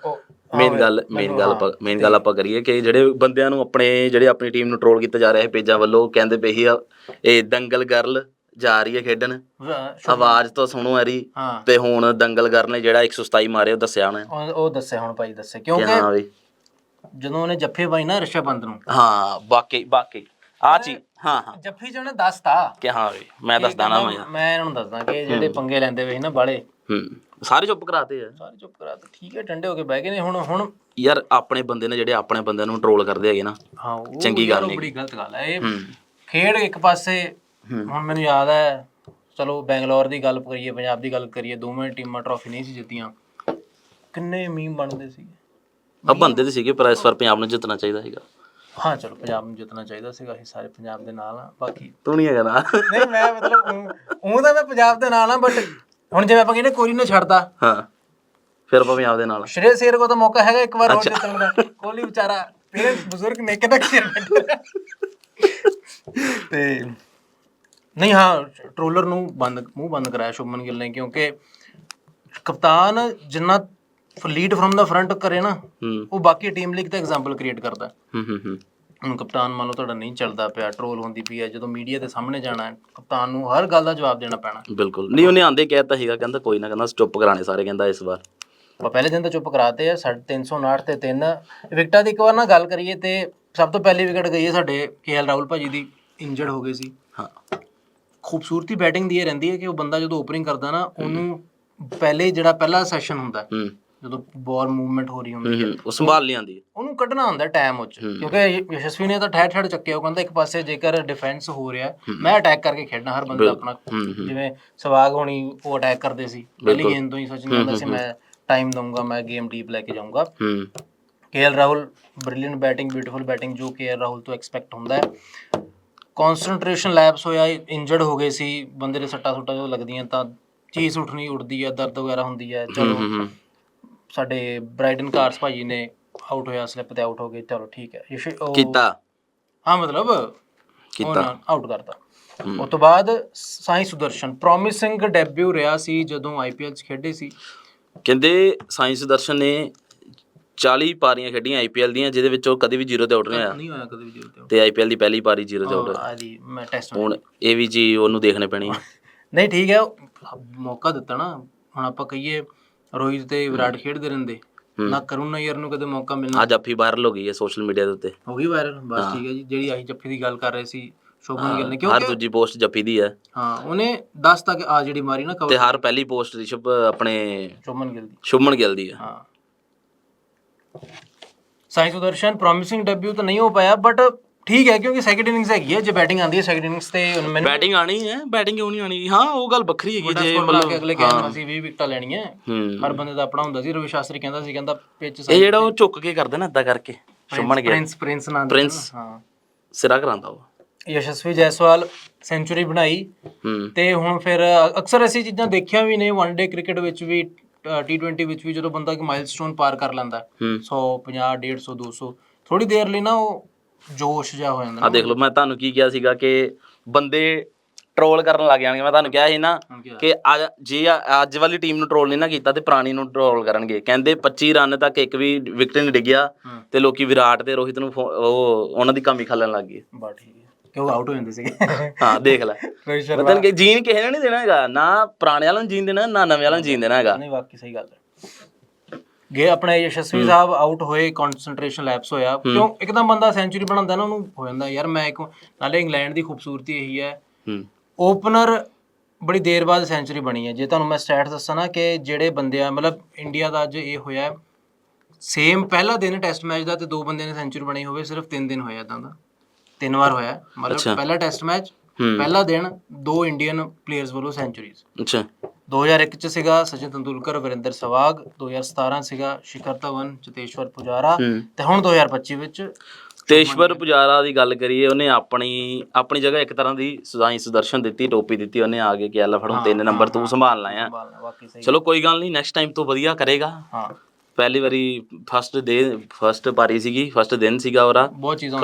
ਮੇਨ ਗੱਲ ਮੇਨ ਗੱਲ ਆਪਾਂ ਮੇਨ ਗੱਲ ਆਪਾਂ ਕਰੀਏ ਕਿ ਜਿਹੜੇ ਬੰਦਿਆਂ ਨੂੰ ਆਪਣੇ ਜਿਹੜੇ ਆਪਣੀ ਟੀਮ ਨੂੰ ਟਰੋਲ ਕੀਤਾ ਜਾ ਰਿਹਾ ਹੈ ਪੇਜਾਂ ਵੱਲੋਂ ਕਹਿੰਦੇ ਪਏ ਸੀ ਆ, ਇਹ ਦੰਗਲ ਗਰਲ ਜਾ ਰਹੀ ਹੈ ਖੇਡਣ। ਆਵਾਜ਼ ਤੋਂ ਸੁਣੋ ਐਰੀ ਹਾਂ। ਤੇ ਹੁਣ ਦੰਗਲ ਗਰਲ ਨੇ ਜਿਹੜਾ 127 ਮਾਰੇ ਉਹ ਦੱਸਿਆ ਉਹਨੇ। ਉਹ ਦੱਸਿਆ ਹੁਣ ਭਾਈ ਦੱਸਿਆ। ਕਿ ਕਿਉਂਕਿ ਹਾਂ ਜਦੋਂ ਉਹਨੇ ਜੱਫੇ ਪਾਈ ਨਾ ਰਿਸ਼ਵ ਪੰਤ ਨੂੰ। ਹਾਂ ਬਾਕੀ ਬਾਕੀ। ਆ ਚੀ ਹਾਂ ਹਾਂ। ਜੱਫੀ ਚ ਉਹਨੇ ਦੱਸਤਾ। ਕਿ ਹਾਂ ਵੀ ਮੈਂ ਦੱਸਦਾ ਨਾ ਮੈਂ। ਮੈਂ ਇਹਨਾਂ ਨੂੰ ਦੱਸਦਾ ਕਿ ਜਿਹੜੇ ਪੰਗੇ ਲੈਂਦੇ ਵੇ ਨਾ ਬਾਲੇ। ਹੂੰ। ਸਾਰੇ ਚੁੱਪ ਕਰਾਤੇ ਆ। ਸਾਰੇ ਚੁੱਪ ਕਰਾ ਤੇ ਠੀਕ ਹੈ ਠੰਡੇ ਹੋ ਕੇ ਬਹਿ ਗਏ ਨੇ। ਹੁਣ ਹੁਣ ਯਾਰ ਆਪਣੇ ਬੰਦੇ ਨੇ ਜਿਹੜੇ ਆਪਣੇ ਬੰਦਿਆਂ ਨੂੰ ਟਰੋਲ ਕਰਦੇ ਹੈਗੇ ਨਾ ਹਾਂ ਉਹ ਚੰਗੀ ਯਾਰ ਗੱਲ ਉਹ ਨਹੀਂ। ਬੜੀ ਗਲਤ ਗੱਲ ਹੈ। ਇਹ ਖੇਡ ਇੱਕ ਪਾਸੇ ਹੁਣ ਮੈਨੂੰ ਯਾਦ ਹੈ ਚਲੋ ਬੈਂਗਲੌਰ ਦੀ ਗੱਲ ਕਰੀਏ ਪੰਜਾਬ ਦੀ ਗੱਲ ਕਰੀਏ ਦੋਵੇਂ ਟੀਮਾਂ ਟਰੋਫੀ ਨਹੀਂ ਸੀ ਜਿੱਤੀਆਂ। ਕਿੰਨੇ ਮੀਮ ਬਣਦੇ ਸੀ ਆ ਬੰਦੇ ਤੇ ਸੀਗੇ ਪਰ ਇਸ ਵਾਰ ਪੰਜਾਬ ਨੂੰ ਜਿੱਤਣਾ ਚਾਹੀਦਾ ਸੀਗਾ। ਹਾਂ ਚਲੋ ਪੰਜਾਬ ਨੂੰ ਜਿੱਤਣਾ ਚਾਹੀਦਾ ਸੀਗਾ। ਅਸੀਂ ਸਾਰੇ ਪੰਜਾਬ ਦੇ ਨਾਲ ਆ ਬਾਕੀ ਤੂੰ ਨਹੀਂ ਹੈਗਾ ਨਾ ਨਹੀਂ ਮੈਂ ਮਤਲਬ ਉਹ ਤਾਂ ਮੈਂ ਪੰਜਾਬ ਦੇ ਨਾਲ ਆ ਬਟ ਹੁਣ ਜਿਵੇਂ ਆਪਾਂ ਕਹਿੰਦੇ ਕੋਹਲੀ ਨੇ ਛੱਡਦਾ ਹਾਂ। ਫਿਰ ਆਪਾਂ ਪੰਜਾਬ ਦੇ ਨਾਲ। ਸ਼੍ਰੇਯਸ ਅਯਰ ਕੋ ਤਾਂ ਮੌਕਾ ਹੈਗਾ ਇੱਕ ਵਾਰ ਹੋਰ ਜਿੱਤਣ ਦਾ। ਕੋਹਲੀ ਵਿਚਾਰਾ ਮੇਰੇ ਬਜ਼ੁਰਗ ਨੇ ਕਿਹਦਾ ਖੇਡ ਤੇ ਨਹੀਂ ਹਾਂ ਟ੍ਰੋਲਰ ਨੂੰ ਬੰਦ ਮੂੰਹ ਬੰਦ ਕਰਾਇਆ ਸ਼ੁਭਮਨ ਗਿੱਲ ਨੇ ਕਿਉਂਕਿ ਕਪਤਾਨ ਜਿੰਨਾ ਲੀਡ ਫਰਮ ਦਾ ਫਰੰਟ ਕਰੇ ਨਾ ਉਹ ਬਾਕੀ ਟੀਮ ਲਈ ਇੱਕ ਤਾਂ ਐਗਜ਼ਾਮਪਲ ਕ੍ਰੀਏਟ ਕਰਦਾ। ਹੂੰ ਹੂੰ ਹੂੰ। ਹੁਣ ਕਪਤਾਨ ਮੰਨ ਲਓ ਤੁਹਾਡਾ ਨਹੀਂ ਚੱਲਦਾ ਪਿਆ ਟ੍ਰੋਲ ਹੁੰਦੀ ਪਈ ਹੈ ਜਦੋਂ ਮੀਡੀਆ ਦੇ ਸਾਹਮਣੇ ਜਾਣਾ ਹੈ ਕਪਤਾਨ ਨੂੰ ਹਰ ਗੱਲ ਦਾ ਜਵਾਬ ਦੇਣਾ ਪੈਣਾ। ਬਿਲਕੁਲ। ਨਹੀਂ ਉਹਨੇ ਆਂਦੇ ਕਹਿਤਾ ਸੀਗਾ ਕਹਿੰਦਾ ਕੋਈ ਨਾ ਕਹਿੰਦਾ ਚੁੱਪ ਕਰਾਣੇ ਸਾਰੇ ਕਹਿੰਦਾ ਇਸ ਵਾਰ। ਆਪਾਂ ਪਹਿਲੇ ਦਿਨ ਤਾਂ ਚੁੱਪ ਕਰਾਤੇ ਆ ਸਾਡੇ 359 ਤੇ 3 ਵਿਕਟਾਂ ਦੀ ਇੱਕ ਵਾਰ ਨਾ ਗੱਲ ਕਰੀਏ ਤੇ ਸਭ ਤੋਂ ਪਹਿਲੀ ਵਿਕਟ ਗਈ ਹੈ ਸਾਡੇ ਕੇਐਲ ਰਾਹੁਲ ਭਾਜੀ ਦੀ ਇੰਜਰਡ ਹੋ ਗਏ ਸੀ। ਹਾਂ। ਖੂਬਸੂਰਤੀ ਬੈਟਿੰਗ ਦੀ ਇਹ ਰਹਿੰਦੀ ਹੈ ਕਿ ਉਹ ਬੰਦਾ ਜਦੋਂ ਓਪਨਿੰਗ ਕਰਦਾ ਨਾ ਉਹਨੂੰ ਪਹਿਲੇ ਜਿਹੜਾ ਪਹਿਲਾ ਸੈਸ਼ਨ ਹੁੰਦਾ ਹੂੰ। ਜਦੋਂ ਬਾਲ ਮੂਵਮੈਂਟ ਹੋ ਰਹੀ ਹੁੰਦੀ ਹੈ ਹੂੰ ਉਹ ਸੰਭਾਲ ਲਿਆਂਦੀ ਉਹਨੂੰ ਕੱਢਣਾ ਹੁੰਦਾ ਟਾਈਮ ਉੱਚ ਕਿਉਂਕਿ ਯਸ਼ਸਵੀ ਨੇ ਤਾਂ ਠਹਿਰ ਠਹਿਰ ਚੱਕਿਆ ਉਹ ਕਹਿੰਦਾ ਇੱਕ ਪਾਸੇ ਜੇਕਰ ਡਿਫੈਂਸ ਹੋ ਰਿਹਾ ਮੈਂ ਅਟੈਕ ਕਰਕੇ ਖੇਡਣਾ ਹਰ ਬੰਦਾ ਆਪਣਾ। ਜਿਵੇਂ ਸਵਾਗ ਹੋਣੀ ਉਹ ਅਟੈਕ ਕਰਦੇ ਸੀ। ਪਹਿਲੀ ਗੇਮ ਤੋਂ ਹੀ ਸੋਚਣ ਕਹਿੰਦਾ ਸੀ ਮੈਂ ਟਾਈਮ ਦਊਂਗਾ ਮੈਂ ਗੇਮ ਡੀਪ ਲੈ ਕੇ ਜਾਊਂਗਾ। KL Rahul brilliant batting beautiful batting ਜੋ ਕੇਐਲ ਰਾਹੁਲ ਤੋਂ ਐਕਸਪੈਕਟ ਹੁੰਦਾ ਹੈ। ਕਨਸੈਂਟਰੇਸ਼ਨ ਲੈਪਸ ਹੋਇਆ ਇੰਜਰਡ ਹੋ ਗਏ ਸੀ ਬੰਦੇ ਦੇ ਸੱਟਾਂ ਸੁੱਟਾਂ ਜਦੋਂ ਲੱਗਦੀਆਂ ਤਾਂ ਚੀਜ਼ ਉੱਠਣੀ ਉੱਠਦੀ ਹੈ ਦਰਦ ਵਗੈਰਾ ਹੁੰਦੀ ਹੈ ਚਲੋ ਸਾਡੇ ਬ੍ਰਾਈਡਨ ਕਾਰਸ ਭਾਜੀ ਨੇ ਆਊਟ ਹੋਇਆ ਸਲਿੱਪ ਤੇ ਆਊਟ ਹੋ ਗਏ। ਚਲੋ ਠੀਕ ਹੈ। ਯਸ਼ ਉਹ- ਕੀਤਾ? ਹਾਂ ਮਤਲਬ ਕੀਤਾ। ਆਊਟ ਕਰਤਾ। ਉਸ ਤੋਂ ਬਾਅਦ ਸਾਈ ਸੁਦਰਸ਼ਨ। ਪ੍ਰੋਮਿਸਿੰਗ ਡੈਬਿਊ ਰਿਹਾ ਸੀ ਜਦੋਂ ਆਈਪੀਐਲ ਚ ਖੇਡੇ ਸੀ। ਕਹਿੰਦੇ ਸਾਇੰਸ ਦਰਸ਼ਨ ਨੇ 40 ਪਾਰੀਆਂ ਖੇਡੀਆਂ ਆਈਪੀਐਲ ਦੀਆਂ ਜਿਹਦੇ ਵਿੱਚ ਉਹ ਕਦੇ ਵੀ ਜ਼ੀਰੋ ਤੇ ਆਊਟ ਨਹੀਂ ਹੋਇਆ। ਨਹੀਂ ਹੋਇਆ ਕਦੇ ਵੀ ਜੀਰੋ ਤੇ ਤੇ ਆਈਪੀਐਲ ਦੀ ਪਹਿਲੀ ਪਾਰੀ ਜ਼ੀਰੋ ਤੇ ਆਊਟ ਆਦੀ ਮੈਂ ਟੈਸਟ ਹੁਣ ਇਹ ਵੀ ਜੀ ਉਹਨੂੰ ਦੇਖਣੇ ਪੈਣੀ ਹੈ ਨਹੀਂ ਠੀਕ ਹੈ। ਉਹ ਮੌਕਾ ਦਿੱਤਾ ਨਾ। ਹੁਣ ਆਪਾਂ ਕਹੀਏ ਰੋਹਿਤ ਤੇ ਵਿਰਾਟ ਖੇਡਦੇ ਰਹਿੰਦੇ। ਨਾ ਕਰੁਣ ਨਾਇਰ ਨੂੰ ਕਦੇ ਮੌਕਾ ਮਿਲਣਾ। ਅੱਜ ਜੱਫੀ ਵਾਇਰਲ ਹੋ ਗਈ ਹੈ ਸੋਸ਼ਲ ਮੀਡੀਆ ਦੇ ਉੱਤੇ। ਹੋ ਗਈ ਵਾਇਰਲ ਬਸ ਠੀਕ ਹੈ ਜੀ। ਜਿਹੜੀ ਆਹੀ ਜੱਫੀ ਦੀ ਗੱਲ ਕਰ ਰਹੇ ਸੀ ਸ਼ੋਭਨ ਗਿੱਲ ਨੇ। ਹਰ ਕਿਉਂਕਿ ਦੂਜੀ ਪੋਸਟ ਜੱਫੀ ਦੀ ਹੈ। ਹਾਂ ਉਹਨੇ 10 ਤੱਕ ਆ ਜਿਹੜੀ ਮਾਰੀ ਨਾ ਤੇ ਕਵਰ ਹਰ ਪਹਿਲੀ ਪੋਸਟ ਰਿਸ਼ਭ ਆਪਣੇ ਸ਼ੋਭਨ ਗਿੱਲ ਦੀ। ਸ਼ੁਭਮਨ ਗਿੱਲ ਦੀ ਹੈ। ਹਾਂ। ਸਾਈ ਸੁਦਰਸ਼ਨ ਪ੍ਰੋਮਿਸਿੰਗ ਡੈਬਿਊ ਤਾਂ ਨਹੀਂ ਹੋ ਪਾਇਆ ਬਟ ਠੀਕ ਹੈ ਕਿਉਂਕਿ ਸੈਕਿੰਡ ਇਨਿੰਗਸ ਹੈਗੀ ਹੈ ਜੇ ਬੈਟਿੰਗ ਆਂਦੀ ਹੈ ਸੈਕਿੰਡ ਇਨਿੰਗਸ ਤੇ ਹੁਣ ਮੈਨੂੰ ਬੈਟਿੰਗ ਆਣੀ ਹੈ ਬੈਟਿੰਗ ਕਿਉਂ ਨਹੀਂ ਆਣੀ ਹਾਂ ਉਹ ਗੱਲ ਵੱਖਰੀ ਹੈਗੀ ਜੇ ਮਤਲਬ ਅਗਲੇ ਕਹਿੰਦੇ ਅਸੀਂ 20 ਵਿਕਟਾਂ ਲੈਣੀਆਂ ਹਰ ਬੰਦੇ ਦਾ ਆਪਣਾ ਹੁੰਦਾ ਸੀ ਰਵੀ ਸ਼ਾਸਤਰੀ ਕਹਿੰਦਾ ਸੀ ਕਹਿੰਦਾ ਪਿੱਚ ਇਹ ਜਿਹੜਾ ਉਹ ਝੁੱਕ ਕੇ ਕਰਦੇ ਨਾ ਇਦਾਂ ਕਰਕੇ ਸ਼ੁਭਮਨ ਗਿੱਲ ਪ੍ਰਿੰਸ ਪ੍ਰਿੰਸ ਨਾਂ ਦਾ ਪ੍ਰਿੰਸ। ਹਾਂ। ਸਿਰਾ ਕਰਾਂਦਾ ਉਹ। ਯਸ਼ਸਵੀ ਜੈਸਵਾਲ ਸੈਂਚੁਰੀ ਬਣਾਈ। ਤੇ ਹੁਣ ਫਿਰ ਅਕਸਰ ਅਸੀਂ ਚੀਜ਼ਾਂ ਦੇਖੀਆਂ ਵੀ ਨੇ ਵਨਡੇ ਕ੍ਰਿਕਟ ਵਿੱਚ ਵੀ ਟੀ20 ਵਿੱਚ ਵੀ ਜਦੋਂ ਬੰਦਾ ਇੱਕ ਮਾਈਲਸਟੋਨ ਪਾਰ ਕਰ ਲੈਂਦਾ ਹੈ, ਹੂੰ 100 50 150 200 ਥੋੜੀ ਦੇਰ ਲਈ ਨਾ ਉਹ ਜੋਸ਼ ਜਿਹਾ ਹੋ ਜਾਂਦਾ ਆ ਦੇਖ ਲਓ ਮੈਂ ਤੁਹਾਨੂੰ ਕੀ ਕਿਹਾ ਸੀਗਾ ਕਿ ਬੰਦੇ ਟਰੋਲ ਕਰਨ ਲੱਗ ਜਾਣਗੇ। ਮੈਂ ਤੁਹਾਨੂੰ ਕਿਹਾ ਸੀ ਨਾ ਹੁਣ ਕੀ ਅੱਜ ਜੇ ਅੱਜ ਵਾਲੀ ਟੀਮ ਨੂੰ ਟਰੋਲ ਨਹੀਂ ਨਾ ਕੀਤਾ ਤੇ ਪੁਰਾਣੀ ਨੂੰ ਟਰੋਲ ਕਰਨਗੇ। ਕਹਿੰਦੇ 25 ਰਨ ਤੱਕ ਇੱਕ ਵੀ ਵਿਕਟ ਨਹੀਂ ਡਿੱਗਿਆ ਹੂੰ। ਤੇ ਲੋਕੀ ਵਿਰਾਟ ਤੇ ਰੋਹਿਤ ਨੂੰ ਫੋ- ਉਹ ਉਹਨਾਂ ਦੀ ਕਮੀ ਖੱਲਣ ਲੱਗ ਗਏ। ਬਾ ਠੀਕ ਹੈ। ਕਿਉਂ ਆਊਟ ਹੋ ਜਾਂਦੇ ਸੀਗੇ। ਹਾਂ ਦੇਖ ਲੈ। ਰੋਹਿਤ ਸ਼ਰਮਾ ਮਤਲਬ ਕਿ ਜੀਨ ਕਿਸੇ ਨੇ ਨਹੀਂ ਦੇਣਾ ਹੈਗਾ ਨਾ ਪੁਰਾਣੇ ਵਾਲਿਆਂ ਨੂੰ ਜੀਣ ਦੇਣਾ ਨਾ ਨਵੇਂ ਵਾਲਿਆਂ ਨੂੰ ਜੀਣ ਦੇਣਾ ਹੈਗਾ। ਨਹੀਂ ਵਾਕਈ ਸਹੀ ਗੱਲ ਹੈ। ਗੇ ਆਪਣੇ ਯਸ਼ਸਵੀ ਸਾਹਿਬ ਆਊਟ ਹੋਏ ਕਨਸੈਂਟਰੇਸ਼ਨ ਲੈਪਸ ਹੋਇਆ। ਕਿਉਂ? ਇੱਕਦਮ ਬੰਦਾ ਸੈਂਚੁਰੀ ਬਣਾਉਂਦਾ ਨਾ ਉਹਨੂੰ ਹੋ ਜਾਂਦਾ ਯਾਰ ਮੈਂ ਇੱਕ ਨਾਲੇ ਇੰਗਲੈਂਡ ਦੀ ਖੂਬਸੂਰਤੀ ਇਹੀ ਹੈ। ਹੂੰ। ਓਪਨਰ ਬੜੀ ਦੇਰ ਬਾਅਦ ਸੈਂਚੁਰੀ ਬਣੀ ਹੈ। ਜੇ ਤੁਹਾਨੂੰ ਮੈਂ ਸਟੈਟਸ ਦੱਸਾਂ ਨਾ ਕਿ ਜਿਹੜੇ ਬੰਦੇ ਆ ਮਤਲਬ ਇੰਡੀਆ ਦਾ ਅੱਜ ਇਹ ਹੋਇਆ ਸੇਮ ਪਹਿਲਾ ਦਿਨ ਟੈਸਟ ਮੈਚ ਦਾ ਤੇ ਦੋ ਬੰਦਿਆਂ ਨੇ ਸੈਂਚੁਰੀ ਬਣੀ ਹੋਵੇ ਸਿਰਫ ਤਿੰਨ ਦਿਨ ਹੋਇਆ ਇਦਾਂ ਦਾ। ਤਿੰਨ ਵਾਰ ਹੋਇਆ। ਮਤਲਬ ਪਹਿਲਾ ਟੈਸਟ ਮੈਚ। ਪਹਿਲਾ ਦਿਨ ਦੋ ਇੰਡੀਅਨ ਪਲੇਅਰਸ ਵੱਲੋਂ ਸੈਂਚੁਰੀਜ਼ ਅੱਛਾ। 2001 ਚ ਸੀਗਾ ਸਚਿਨ ਤੰਦੂਲਕਰ ਵਰਿੰਦਰ ਸਹਿਵਾਗ 2017 ਸੀਗਾ ਸ਼ਿਖਰ ਧਵਨ ਚਤੇਸ਼ਵਰ ਪੁਜਾਰਾ ਤੇ ਹੁਣ 2025 ਵਿੱਚ ਤੇਸ਼ਵਰ ਪੁਜਾਰਾ ਦੀ ਗੱਲ ਕਰੀਏ ਉਹਨੇ ਆਪਣੀ ਆਪਣੀ ਜਗ੍ਹਾ ਇੱਕ ਤਰ੍ਹਾਂ ਦੀ ਸੁਦਾਈ ਸੁਦਰਸ਼ਨ ਦਿੱਤੀ ਟੋਪੀ ਦਿੱਤੀ ਉਹਨੇ ਆ ਕੇ ਕਿ ਅੱਲਾ ਫੜੋ ਤਿੰਨ ਨੰਬਰ ਤੂੰ ਸੰਭਾਲਣਾ ਆ ਚਲੋ ਕੋਈ ਗੱਲ ਨਹੀਂ ਨੈਕਸਟ ਟਾਈਮ ਤੋਂ ਵਧੀਆ ਕਰੇਗਾ। ਹਾਂ। ਪਹਿਲੀ ਵਾਰੀ ਫਸਟ ਡੇ ਫਸਟ ਪਾਰੀ ਸੀਗੀ ਫਸਟ ਦਿਨ ਸੀਗਾ ਉਹਦਾ।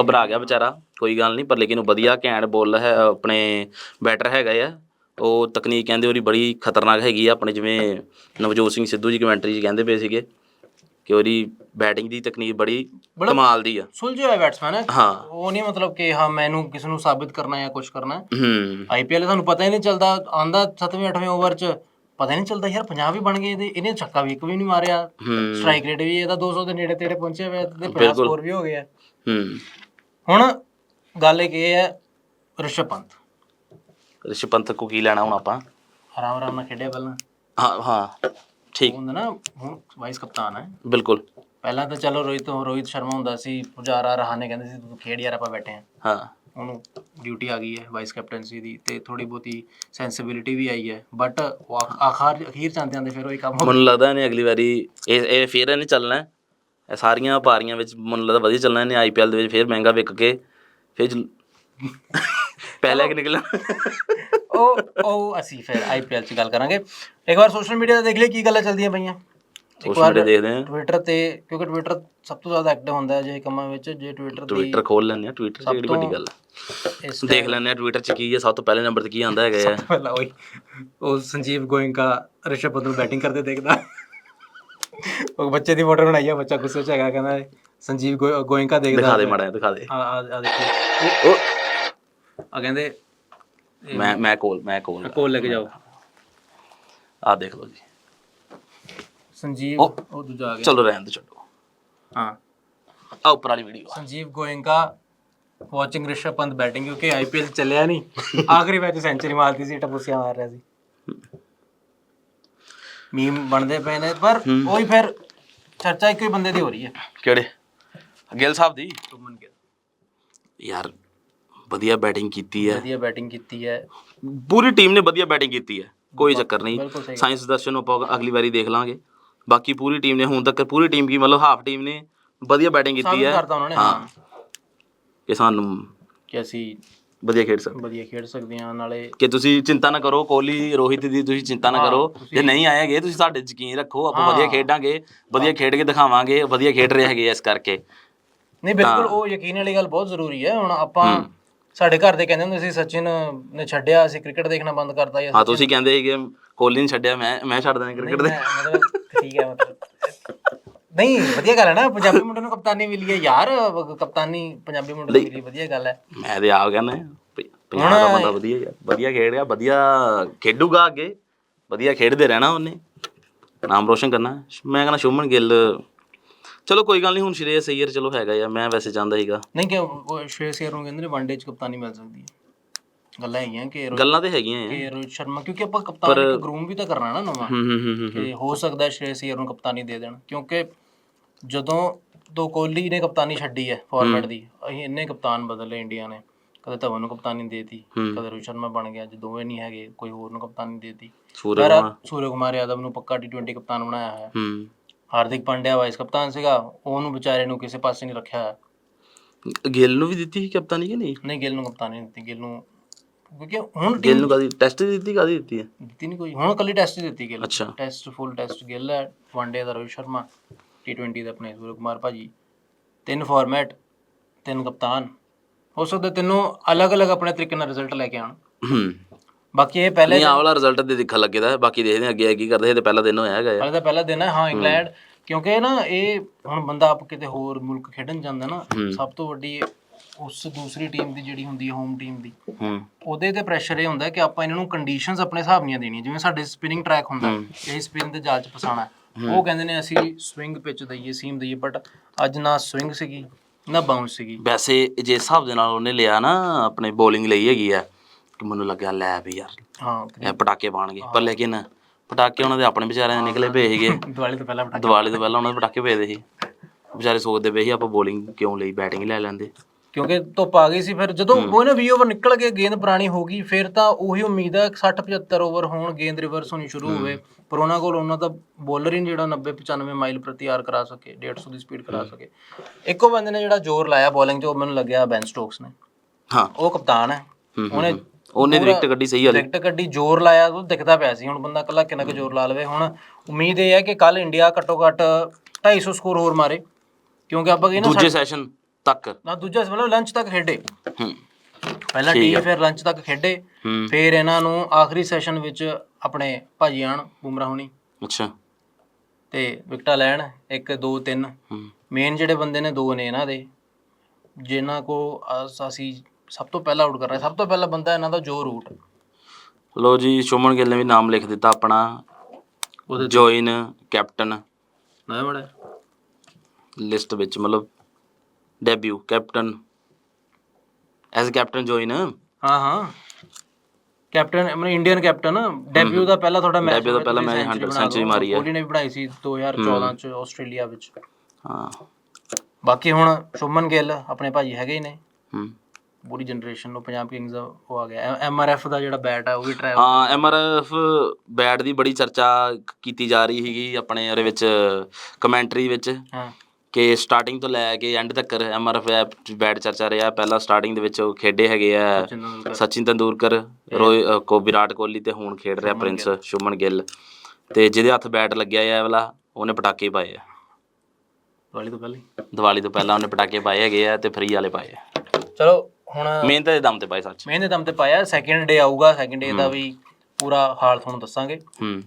ਘਬਰਾ ਗਿਆ ਵਿਚਾਰਾ ਕੋਈ ਗੱਲ ਨਹੀਂ ਪਰ ਲੇਕਿਨ ਉਹ ਵਧੀਆ ਘੈਂਟ ਬੋਲ ਹੈ ਆਪਣੇ ਬੈਟਰ ਹੈਗਾ ਆ। ਉਹ ਤਕਨੀਕ ਕਹਿੰਦੇ ਉਹਦੀ ਬੜੀ ਖਤਰਨਾਕ ਹੈਗੀ ਆ ਆਪਣੇ ਜਿਵੇਂ ਨਵਜੋਤ ਸਿੰਘ ਸਿੱਧੂ ਜੀ ਕਮੈਂਟਰੀ 'ਚ ਕਹਿੰਦੇ ਪਏ ਸੀਗੇ ਕਿ ਉਹਦੀ ਬੈਟਿੰਗ ਦੀ ਤਕਨੀਕ ਬੜੀ ਬੜਾ- ਕਮਾਲ ਦੀ ਆ। ਸੁਲਝਿਆ ਹੋਇਆ ਬੈਟਸਮੈਨ ਹੈ। ਹਾਂ। ਉਹ ਨਹੀਂ ਮਤਲਬ ਕਿ ਹਾਂ ਮੈਨੂੰ ਕਿਸ ਨੂੰ ਸਾਬਿਤ ਕਰਨਾ ਜਾਂ ਕੁਝ ਕਰਨਾ। ਹੂੰ। ਆਈਪੀਐਲ ਤੁਹਾਨੂੰ ਪਤਾ ਹੀ ਨਹੀਂ ਚੱਲਦਾ ਆਂਦਾ 7ਵੇਂ 8ਵੇਂ ਓਵਰ 'ਚ ਪਤਾ ਹੀ ਨਹੀਂ ਚੱਲਦਾ ਯਾਰ 50 ਵੀ ਬਣ ਗਏ ਇਹਦੇ ਇਹਨੇ ਛੱਕਾ ਵੀ ਇੱਕ ਵੀ ਨਹੀਂ ਮਾਰਿਆ। ਹੂੰ। ਸਟ੍ਰਾਈਕ ਰੇਟ ਵੀ ਇਹਦਾ 200 ਦੇ ਨੇੜੇ ਤੇੜੇ ਪਹੁੰਚਿਆ ਹੋਇਆ ਤੇ 50 ਬਿਲਕੁਲ। ਸਕੋਰ ਵੀ ਹੋ ਗਿਆ ਹੂੰ। ਹੁਣ ਗੱਲ ਇਹ ਹੈ ਰਿਸ਼ਭ ਪੰਤ। ਰਿਸ਼ਭ ਪੰਤ ਕੋ ਕੀ ਲੈਣਾ ਹੁਣ ਆਪਾਂ? ਆਰਾਮ ਆਰਾਮ ਨਾਲ ਖੇਡਿਆ ਪਹਿਲਾਂ। ਹਾਂ ਹਾਂ ਠੀਕ। ਹੁੰਦਾ ਨਾ ਹੁਣ ਵਾਈਸ ਕਪਤਾਨ ਹੈ ਬਿਲਕੁਲ। ਪਹਿਲਾਂ ਤਾਂ ਚਲੋ ਰੋਹਿਤ ਰੋਹਿਤ ਸ਼ਰਮਾ ਹੁੰਦਾ ਸੀ ਪੁਜਾਰਾ ਰਹਾਨੇ ਕਹਿੰਦੇ ਸੀ ਤੂੰ ਖੇਡ ਯਾਰ ਆਪਾਂ ਬੈਠੇ ਆ। ਹਾਂ। ਉਹਨੂੰ ਡਿਊਟੀ ਆ ਗਈ ਹੈ ਵਾਈਸ ਕੈਪਟਨਸੀ ਦੀ ਤੇ ਥੋੜੀ ਬਹੁਤੀ ਸੈਂਸਿਬਿਲਿਟੀ ਵੀ ਆਈ ਹੈ। ਬਟ ਆਖਰ ਅਖੀਰ ਚਾਹੁੰਦੇ ਆਂਦੇ ਫਿਰ ਉਹ ਹੀ ਕੰਮ ਮੈਨੂੰ ਲੱਗਦਾ ਇਹਨੇ ਅਗਲੀ ਵਾਰੀ ਇਹ ਇਹ ਫੇਰ ਇਹਨੇ ਚੱਲਣਾ ਹੈ। ਇਹ ਸਾਰੀਆਂ ਪਾਰੀਆਂ ਵਿੱਚ ਮੈਨੂੰ ਲੱਗਦਾ ਵਧੀਆ ਚੱਲਣਾ ਇਹਨੇ ਆਈਪੀਐਲ ਦੇ ਵਿੱਚ ਫੇਰ ਮਹਿੰਗਾ ਵਿਕ ਕੇ ਫੇਰ ਪਹਿਲਾਂ ਕਿ ਨਿਕਲਣਾ ਉਹ ਉਹ ਅਸੀਂ ਫਿਰ ਆਈਪੀਐਲ ਚ ਗੱਲ ਕਰਾਂਗੇ। ਇੱਕ ਵਾਰ ਸੋਸ਼ਲ ਮੀਡੀਆ ਤੇ ਦੇਖ ਲਈ ਕੀ ਗੱਲਾਂ ਚੱਲਦੀਆਂ ਪਈਆਂ। ਇੱਕ ਸੋਸ਼ਲ ਵਾਰ ਮੀਡੀਆ ਦੇਖਦੇ ਆ ਟਵਿੱਟਰ ਤੇ ਕਿਉਂਕਿ ਟਵਿੱਟਰ ਸਭ ਤੋਂ ਜ਼ਿਆਦਾ ਐਕਟਿਵ ਹੁੰਦਾ ਹੈ ਜੇ ਕੰਮਾਂ ਵਿੱਚ ਜੇ ਟਵਿੱਟਰ ਦੀ ਟਵਿੱਟਰ ਖੋਲ ਲੈਂਦੇ ਆ ਟਵਿੱਟਰ ਤੇ ਕਿਹੜੀ ਵੱਡੀ ਗੱਲ ਹੈ ਦੇਖ ਲੈਂਦੇ ਆ ਟਵਿੱਟਰ 'ਚ ਕੀ ਹੈ ਸਭ ਤੋਂ ਪਹਿਲੇ ਨੰਬਰ ਤੇ ਕੀ ਆਂਦਾ ਹੈਗਾ ਹੈ ਪਹਿਲਾਂ ਉਹੀ ਉਹ ਸੰਜੀਵ ਗੋਇੰਕਾ ਰਿਸ਼ਭ ਪੰਤ ਨੂੰ ਬੈਟਿੰਗ ਕਰਦੇ ਦੇਖਦਾ। ਉਹ ਬੱਚੇ ਦੀ ਫੋਟੋ ਬਣਾਈ ਆ ਬੱਚਾ ਗੁੱਸੇ ਚ ਹੈਗਾ ਕਹਿੰਦਾ ਸੰਜੀਵ ਗੋਇੰਕਾ ਦੇਖਦਾ। ਦਿਖਾ ਦੇ ਮਾੜਾ ਦਿਖਾ ਦੇ। ਆ ਆ ਦੇਖੋ। ਉਹ ਆ ਕਹਿੰਦੇ ਮੈਂ ਮੈਂ ਕੋਲ ਮੈਂ ਕੋਲ ਕੋਲ ਲੈ ਕੇ ਜਾਓ। ਆ ਦੇਖ ਲਓ ਜੀ। ਸੰਜੀਵ ਉਹ- ਉਹ ਦੂਜਾ ਆ ਗਿਆ। ਚਲੋ ਰਹਿਣ ਦੋ ਛੱਡੋ। ਹਾਂ। ਆ ਉੱਪਰ ਵਾਲੀ video Sanjiv Goenka watching Rishabh Pant batting ਕਿਉਂਕਿ ਆਈਪੀਐਲ ਚੱਲਿਆ ਨਹੀਂ <laughs> ਆਖਰੀ ਮੈਚ ਸੈਂਚੁਰੀ ਮਾਰਦੀ ਸੀ ਟਪੂਸੀਆਂ ਮਾਰ ਰਿਹਾ ਸੀ। ਮੀਮ ਬਣਦੇ ਪਏ ਨੇ ਪਰ ਉਹੀ ਫਿਰ ਚਰਚਾ ਇੱਕੋ ਹੀ ਬੰਦੇ ਦੀ ਹੋ ਰਹੀ ਹੈ। ਕਿਹੜੇ? ਗਿੱਲ ਸਾਹਿਬ ਦੀ? ਯਾਰ ਵਧੀਆ ਬੈਟਿੰਗ ਕੀਤੀ ਹੈ। ਵਧੀਆ ਬੈਟਿੰਗ ਕੀਤੀ ਹੈ। ਪੂਰੀ ਟੀਮ ਨੇ ਵਧੀਆ ਬੈਟਿੰਗ ਕੀਤੀ ਹੈ। ਕੋਈ ਚੱਕਰ ਨਹੀਂ। ਸਹੀ ਸਾਇੰਸ ਦਰਸ਼ਨ ਆਪਾਂ ਅਗਲੀ ਵਾਰੀ ਦੇਖ ਲਾਂਗੇ। ਬਾਕੀ ਪੂਰੀ ਟੀਮ ਨੇ ਹੁਣ ਤੱਕ ਪੂਰੀ ਟੀਮ ਕੀ ਮਤਲਬ ਹਾਫ ਟੀਮ ਨੇ ਵਧੀਆ ਬੈਟਿੰਗ ਕੀਤੀ ਸਾਬਿਤ ਹੈ। ਕਰਤਾ ਉਹਨਾਂ ਨੇ ਹਾਂ। ਕਿ ਸਾਨੂੰ ਕਿ ਅਸੀਂ ਵਧੀਆ ਖੇਡ ਸਕਦੇ ਵਧੀਆ ਖੇਡ ਸਕਦੇ ਹਾਂ ਨਾਲੇ ਕਿ ਤੁਸੀਂ ਚਿੰਤਾ ਨਾ ਕਰੋ ਕੋਹਲੀ ਰੋਹਿਤ ਦੀ ਤੁਸੀਂ ਚਿੰਤਾ ਨਾ ਹਾਂ, ਕਰੋ। ਤੁਸੀਂ- ਜੇ ਨਹੀਂ ਆਏਗੇ ਤੁਸੀਂ ਸਾਡੇ 'ਚ ਯਕੀਨ ਰੱਖੋ ਆਪਾਂ ਹਾਂ। ਵਧੀਆ ਖੇਡਾਂਗੇ ਵਧੀਆ ਖੇਡ ਕੇ ਦਿਖਾਵਾਂਗੇ ਵਧੀਆ ਖੇਡ ਰਹੇ ਹੈਗੇ ਆ ਇਸ ਕਰਕੇ। ਨਹੀਂ ਬਿਲਕੁਲ ਉਹ ਯਕੀਨ ਵਾਲੀ ਗੱਲ ਬਹੁਤ ਜ਼ਰੂਰੀ ਹੈ। ਹੁਣ ਆਪਾਂ ਸਾਡੇ ਘਰ ਦੇ ਕਹਿੰਦੇ ਹੁੰਦੇ ਸੀ ਸਚਿਨ ਨੇ ਛੱਡਿਆ ਅਸੀਂ ਕ੍ਰਿਕਟ ਦੇਖਣਾ ਬੰਦ ਕਰਤਾ ਜਾਂ ਹਾਂ ਤੁਸੀਂ ਕਹਿੰਦੇ ਸੀਗੇ ਕੋਹਲੀ ਨੇ ਛੱਡਿਆ ਮੈਂ ਮੈਂ ਛੱਡ ਦੇਣਾ ਕ੍ਰਿਕਟ ਦੇ। ਮਤਲਬ ਠੀਕ ਹੈ ਮਤਲਬ। ਨਹੀਂ ਵਧੀਆ ਗੱਲ ਹੈ ਨਾ ਪੰਜਾਬੀ ਮੁੰਡੇ ਨੂੰ ਕਪਤਾਨੀ ਮਿਲੀ ਹੈ ਯਾਰ ਕਪਤਾਨੀ ਪੰਜਾਬੀ ਮੁੰਡੇ ਨੂੰ ਮਿਲੀ ਵਧੀਆ ਗੱਲ ਹੈ। ਮੈਂ ਤੇ ਆਪ ਕਹਿੰਦਾ ਪੰਜਾਬ ਦਾ ਬੰਦਾ ਵਧੀਆ ਯਾਰ ਵਧੀਆ ਖੇਡ ਰਿਹਾ ਵਧੀਆ ਖੇਡੂਗਾ ਅੱਗੇ ਵਧੀਆ ਖੇਡਦੇ ਰਹਿਣਾ ਉਹਨੇ। ਨਾਮ ਰੋਸ਼ਨ ਕਰਨਾ ਮੈਂ ਕਹਿੰਦਾ ਸ਼ੁਭਮਨ ਗਿੱਲ ਚਲੋ ਕੋਈ ਗੱਲ ਨਹੀਂ ਹੁਣ ਸ਼੍ਰੇਯਸ ਅਈਅਰ ਚਲੋ ਹੈਗਾ ਯਾਰ ਮੈਂ ਵੈਸੇ ਚਾਹੁੰਦਾ ਸੀਗਾ। ਨਹੀਂ ਕਿ ਉਹ ਸ਼ੇਸ ਯਾਰ ਨੂੰ ਕਹਿੰਦੇ ਨੇ ਵਨਡੇ ਚ ਕਪਤਾਨੀ ਮਿਲ ਸਕਦੀ ਹੈ। ਗੱਲਾਂ ਹੈਗੀਆਂ ਕਿ ਰੋ- ਗੱਲਾਂ ਤੇ ਹੈਗੀਆਂ ਆ ਕਿ ਰੋਹਿਤ ਸ਼ਰਮਾ ਕਿਉਂਕਿ ਆਪਾਂ ਕਪਤਾਨ ਇੱਕ ਗਰੂਮ ਵੀ ਤਾਂ ਕਰਨਾ ਨਾ ਨਵਾਂ। ਹੂੰ ਹੂੰ ਹੂੰ ਕਿ ਹੋ। ਸਕਦਾ ਹੈ ਸ਼੍ਰੇਸ ਅਈਅਰ ਨੂੰ ਕਪਤਾਨੀ ਦੇ ਦੇਣ ਕਿਉਂਕਿ ਜਦੋਂ ਤੋਂ ਕੋਹਲੀ ਨੇ ਕਪਤਾਨੀ ਛੱਡੀ ਹੈ ਫਾਰਮੈਟ ਦੀ ਅਸੀਂ ਇੰਨੇ ਕਪਤਾਨ ਬਦਲੇ ਇੰਡੀਆ ਨੇ। ਕਦੇ ਧਵਨ ਨੂੰ ਕਪਤਾਨੀ ਦੇਤੀ ਕਦੇ ਰੋਹਿਤ ਸ਼ਰਮਾ ਬਣ ਗਿਆ ਅੱਜ ਦੋਵੇਂ ਨਹੀਂ ਹੈਗੇ ਕੋਈ ਹੋਰ ਨੂੰ ਕਪਤਾਨੀ ਦੇਤੀ। ਸੂਰਜ ਸੂਰਜ ਕੁਮਾਰ ਯਾਦਵ ਨੂੰ ਪੱਕਾ ਟੀ20 ਕਪਤਾਨ ਬਣਾਇਆ ਹੈ ਹੂੰ। ਹਾਰਦਿਕ ਪਾਂਡਿਆ ਵਾਈਸ ਕਪਤਾਨ ਸੀਗਾ ਉਹਨੂੰ ਵਿਚਾਰੇ ਨੂੰ ਕਿਸੇ ਪਾਸੇ ਨਹੀਂ ਰੱਖਿਆ ਹੈ ਗਿੱਲ ਨੂੰ ਵੀ ਦਿੱਤੀ ਸੀ ਕਪਤਾਨੀ ਕਿ ਨਹੀਂ? ਨਹੀਂ ਗਿੱਲ ਨੂੰ ਕਪਤਾਨੀ ਨਹੀਂ ਦਿੱਤੀ ਗਿੱਲ ਨੂੰ ਕਿਉਂਕਿ ਹੁਣ ਗਿੱਲ ਨੂੰ ਕਾਦੀ ਟੈਸਟ ਦਿੱਤੀ ਕਾਦੀ ਦਿੱਤੀ ਹੈ? ਦਿੱਤੀ ਨਹੀਂ ਕੋਈ ਹੁਣ ਕੱਲੀ ਟੈਸਟ ਹੀ ਦਿੱਤੀ ਗਿੱਲ ਅੱਛਾ। ਟੈਸਟ ਫੁੱਲ ਟੈਸਟ ਗਿੱਲ ਹੈ ਵਨਡੇ ਦਾ ਰੋਹਿਤ ਸ਼ਰਮਾ ਟੀ20 ਦਾ ਆਪਣੇ ਸੂਰਜ ਕੁਮਾਰ ਭਾਜੀ ਤਿੰਨ ਫਾਰਮੈਟ ਤਿੰਨ ਕਪਤਾਨ। ਹੋ ਸਕਦਾ ਤਿੰਨੋਂ ਅਲੱਗ-ਅਲੱਗ ਆਪਣੇ ਤਰੀਕੇ ਨਾਲ ਰਿਜ਼ਲਟ ਲੈ ਕੇ ਆਉਣ। ਹੂੰ। ਬਾਕੀ ਇਹ ਪਹਿਲੇ ਨਹੀਂ ਆਹ ਵਾਲਾ ਰਿਜ਼ਲਟ ਤੇ ਦੇਖਣ ਲੱਗੇਦਾ ਬਾਕੀ ਦੇਖਦੇ ਹਾਂ ਅੱਗੇ ਕੀ ਕਰਦੇ ਇਹ ਤੇ ਪਹਿਲਾ ਦਿਨ ਹੋਇਆ ਹੈਗਾ ਯਾਰ। ਹਾਲੇ ਤਾਂ ਪਹਿਲਾ ਦਿਨ ਹੈ ਹਾਂ ਇੰਗਲੈਂਡ ਕਿਉਂਕਿ ਨਾ ਇਹ ਹੁਣ ਬੰਦਾ ਆਪ ਕਿਤੇ ਹੋਰ ਮੁਲਕ ਖੇਡਣ ਜਾਂਦਾ ਨਾ ਸਭ ਤੋਂ ਵੱਡੀ ਉਸ ਦੂਸਰੀ ਟੀਮ ਦੀ ਜਿਹੜੀ ਹੁੰਦੀ ਹੈ ਹੋਮ ਟੀਮ ਦੀ। ਹੂੰ। ਉਹਦੇ ਤੇ ਪ੍ਰੈਸ਼ਰ ਇਹ ਹੁੰਦਾ ਕਿ ਆਪਾਂ ਇਹਨਾਂ ਨੂੰ ਕੰਡੀਸ਼ਨਸ ਆਪਣੇ ਹਿਸਾਬ ਦੀਆਂ ਦੇਣੀਆਂ ਜਿਵੇਂ ਸਾਡੇ ਸਪਿਨਿੰਗ ਟਰੈਕ ਹੁੰਦਾ ਇਹ ਸਪਿਨ ਦੇ ਜਾਲ ਚ ਫਸਾਣਾ ਹੈ। ਉਹ ਕਹਿੰਦੇ ਨੇ ਅਸੀਂ ਸਵਿੰਗ ਪਿਚ ਦਈਏ ਸੀਮ ਦਈਏ ਬਟ ਅੱਜ ਨਾ ਸਵਿੰਗ ਸੀਗੀ ਨਾ ਬਾਉਂਸ ਸੀਗੀ। ਵੈਸੇ ਜੇ ਹਿਸਾਬ ਦੇ ਨਾਲ ਉਹਨੇ ਲਿਆ ਨਾ ਆਪਣੇ ਬੋਲਿੰਗ ਲਈ ਹੈਗੀ ਆ ਕਿ ਮੈਨੂੰ ਲੱਗਿਆ ਲੈ ਵੀ ਯਾਰ ਹਾਂ ਇਹ ਪਟਾਕੇ ਪਾਣਗੇ ਪਰ ਲੇਕਿਨ ਪਟਾਕੇ ਉਹਨਾਂ ਦੇ ਆਪਣੇ ਵਿਚਾਰਿਆਂ ਦੇ ਨਿਕਲੇ ਪਏ ਸੀਗੇ। ਦਿਵਾਲੀ ਤੋਂ ਪਹਿਲਾਂ ਬਟਾ ਦੀਵਾਲੀ ਤੋਂ ਪਹਿਲਾਂ ਉਹਨਾਂ ਦੇ ਪਟਾਕੇ ਭੇਜਦੇ ਸੀ। ਵਿਚਾਰੇ ਸੋਚਦੇ ਪਏ ਸੀ ਆਪਾਂ ਬੋਲਿੰਗ ਕਿਉਂ ਲਈ ਬੈਟਿੰਗ ਲੈ ਲੈਂਦੇ। ਕਿਉਂਕਿ ਧੁੱਪ ਆ ਗਈ ਸੀ ਫਿਰ ਜਦੋਂ ਉਹ ਨਾ 20 ਓਵਰ ਨਿਕਲ ਕੇ ਗੇਂਦ ਪੁਰਾਣੀ ਹੋ ਗਈ ਫਿਰ ਤਾਂ ਉਹੀ ਉਮੀਦ ਹੈ 60 75 ਓਵਰ ਹੋਣ ਗੇਂਦ ਰਿਵਰਸ ਹੋਣੀ ਸ਼ੁਰੂ ਹੋਵੇ। ਪਰ ਉਹਨਾਂ ਕੋਲ ਉਹਨਾਂ ਦਾ ਬੋਲਰ ਹੀ ਜਿਹੜਾ 90 95 ਮਾਈਲ ਪ੍ਰਤੀ ਆਰ ਕਰਾ ਸਕੇ 150 ਦੀ ਸਪੀਡ ਕਰਾ ਸਕੇ। ਇੱਕੋ ਬੰਦੇ ਨੇ ਜਿਹੜਾ ਜ਼ੋਰ ਲਾਇਆ ਬੋਲਿੰਗ 'ਚ ਉਹ ਮੈਨੂੰ ਲੱਗਿਆ ਬੈਨ ਸਟੋਕਸ ਨੇ। ਹਾਂ। ਉਹ ਕਪਤਾਨ ਹੈ। ਉਹਨੇ। ਉਹਨੇ ਵਿਕਟ ਗੱਡੀ ਸਹੀ ਵਾਲੀ ਡਾਇਰੈਕਟ ਗੱਡੀ ਜ਼ੋਰ ਲਾਇਆ ਉਹ ਦਿਖਦਾ ਪਿਆ ਸੀ। ਹੁਣ ਬੰਦਾ ਕੱਲਾ ਕਿੰਨਾ ਕੁ ਜ਼ੋਰ ਲਾ ਲਵੇ। ਹੁਣ ਉਮੀਦ ਇਹ ਹੈ ਕਿ ਕੱਲ ਇੰਡੀਆ ਘੱਟੋ ਘੱਟ 250 ਸਕੋਰ ਹੋਰ ਮਾਰੇ। ਕਿਉਂਕਿ ਆਪਾਂ ਕਹਿੰਦੇ ਦੂਜੇ ਸੈਸ਼ਨ ਤੱਕ। ਨਾ ਦੂਜਾ ਮਤਲਬ ਲੰਚ ਤੱਕ ਖੇਡੇ। ਹੂੰ। ਪਹਿਲਾਂ ਟੀ ਫਿਰ ਲੰਚ ਤੱਕ ਖੇਡੇ। ਫਿਰ ਇਹਨਾਂ ਨੂੰ ਆਖਰੀ ਸੈਸ਼ਨ ਵਿੱਚ ਆਪਣੇ ਭਾਜੀ ਆਣ ਬੁਮਰਾਹ ਹੋਣੀ। ਅੱਛਾ। ਤੇ ਵਿਕਟਾਂ ਲੈਣ 1 2 3 ਹੂੰ। ਮੇਨ ਜਿਹੜੇ ਬੰਦੇ ਨੇ ਦੋ ਨੇ ਇਹਨਾਂ ਦੇ। ਜਿਨ੍ਹਾਂ ਕੋ ਅਸੀਂ ਸਭ ਤੋਂ ਪਹਿਲਾਂ ਆਊਟ ਕਰ ਰਹੇ ਸਭ ਤੋਂ ਪਹਿਲਾ ਬੰਦਾ ਇਹਨਾਂ ਦਾ ਜੋ ਰੂਟ ਲੋ ਜੀ ਸ਼ੁਮਨ ਗਿੱਲ ਨੇ ਵੀ ਨਾਮ ਲਿਖ ਦਿੱਤਾ ਆਪਣਾ। ਉਹਦੇ ਜੋਇਨ ਕੈਪਟਨ ਨਾ ਬੜਾ ਲਿਸਟ ਵਿੱਚ ਮਤਲਬ debut captain as captain join ਹਾਂ ਹਾਂ। ਕੈਪਟਨ ਆਪਣੇ ਇੰਡੀਅਨ ਕੈਪਟਨ ਡੈਬਿਊ ਦਾ ਪਹਿਲਾ ਤੁਹਾਡਾ ਮੈਚ Debut ਦਾ ਪਹਿਲਾ match 100 century ਮਾਰੀ ਹੈ। ਕੋਹਲੀ ਨੇ ਵੀ ਬਣਾਈ ਸੀ 2014 ਚ ਆਸਟ੍ਰੇਲੀਆ ਵਿੱਚ। ਹਾਂ। ਬਾਕੀ ਹੁਣ ਸ਼ੁਭਮਨ ਗਿੱਲ ਆਪਣੇ ਭਾਜੀ ਹੈਗੇ ਹੀ ਨੇ। ਹੂੰ। ਪੂਰੀ ਜਨਰੇਸ਼ਨ ਨੂੰ ਪੰਜਾਬ ਕਿੰਗਸ ਦਾ ਉਹ ਆ ਗਿਆ। ਐਮਆਰਐਫ ਦਾ ਜਿਹੜਾ ਬੈਟ ਹੈ ਉਹ ਵੀ ਟਰੈਵਲ ਹਾਂ ਐਮਆਰਐਫ ਬੈਟ ਦੀ ਬੜੀ ਚਰਚਾ ਕੀਤੀ ਜਾ ਰਹੀ ਸੀਗੀ ਆਪਣੇ ਉਹਦੇ ਵਿੱਚ ਕਮੈਂਟਰੀ ਵਿੱਚ ਹਾਂ। ਕਿ ਸਟਾਰਟਿੰਗ ਤੋਂ ਲੈ ਕੇ ਐਂਡ ਤੱਕ ਐਮਆਰਐਫ ਬੈਟ ਚਰਚਾ ਰਿਹਾ। ਪਹਿਲਾਂ ਸਟਾਰਟਿੰਗ ਦੇ ਵਿੱਚ ਉਹ ਖੇਡੇ ਹੈਗੇ ਆ ਸਚਿਨ ਤੰਦੂਰਕਰ ਰੋਹਿਤ ਅ, ਕੋ ਵਿਰਾਟ ਕੋਹਲੀ ਤੇ ਹੁਣ ਖੇਡ ਰਿਹਾ ਪ੍ਰਿੰਸ ਸ਼ੁਮਨ ਗਿੱਲ। ਤੇ ਜਿਹਦੇ ਹੱਥ ਬੈਟ ਲੱਗਿਆ ਹੈ ਇਹ ਵਾਲਾ ਉਹਨੇ ਪਟਾਕੇ ਪਾਏ ਆ। ਵਾਲੀ ਤੋਂ ਪਹਿਲੇ ਦੀਵਾਲੀ ਤੋਂ ਪਹਿਲਾਂ ਉਹਨੇ ਪਟਾਕੇ ਪਾਏ ਹੈਗੇ ਆ ਤੇ ਫਰੀ ਵਾਲੇ ਪਾਏ ਆ। ਚਲੋ ਹੁਣ ਮਿਹਨਤ ਦੇ ਦਮ ਤੇ ਪਾਏ ਸੱਚ। ਮੇਨ ਦੇ ਦਮ ਤੇ ਪਾਇਆ ਸੈਕਿੰਡ ਡੇ ਆਊਗਾ ਸੈਕਿੰਡ ਡੇ ਦਾ ਵੀ ਪੂਰਾ ਹਾਲ ਤੁਹਾਨੂੰ ਦੱਸਾਂਗੇ। ਹੂੰ।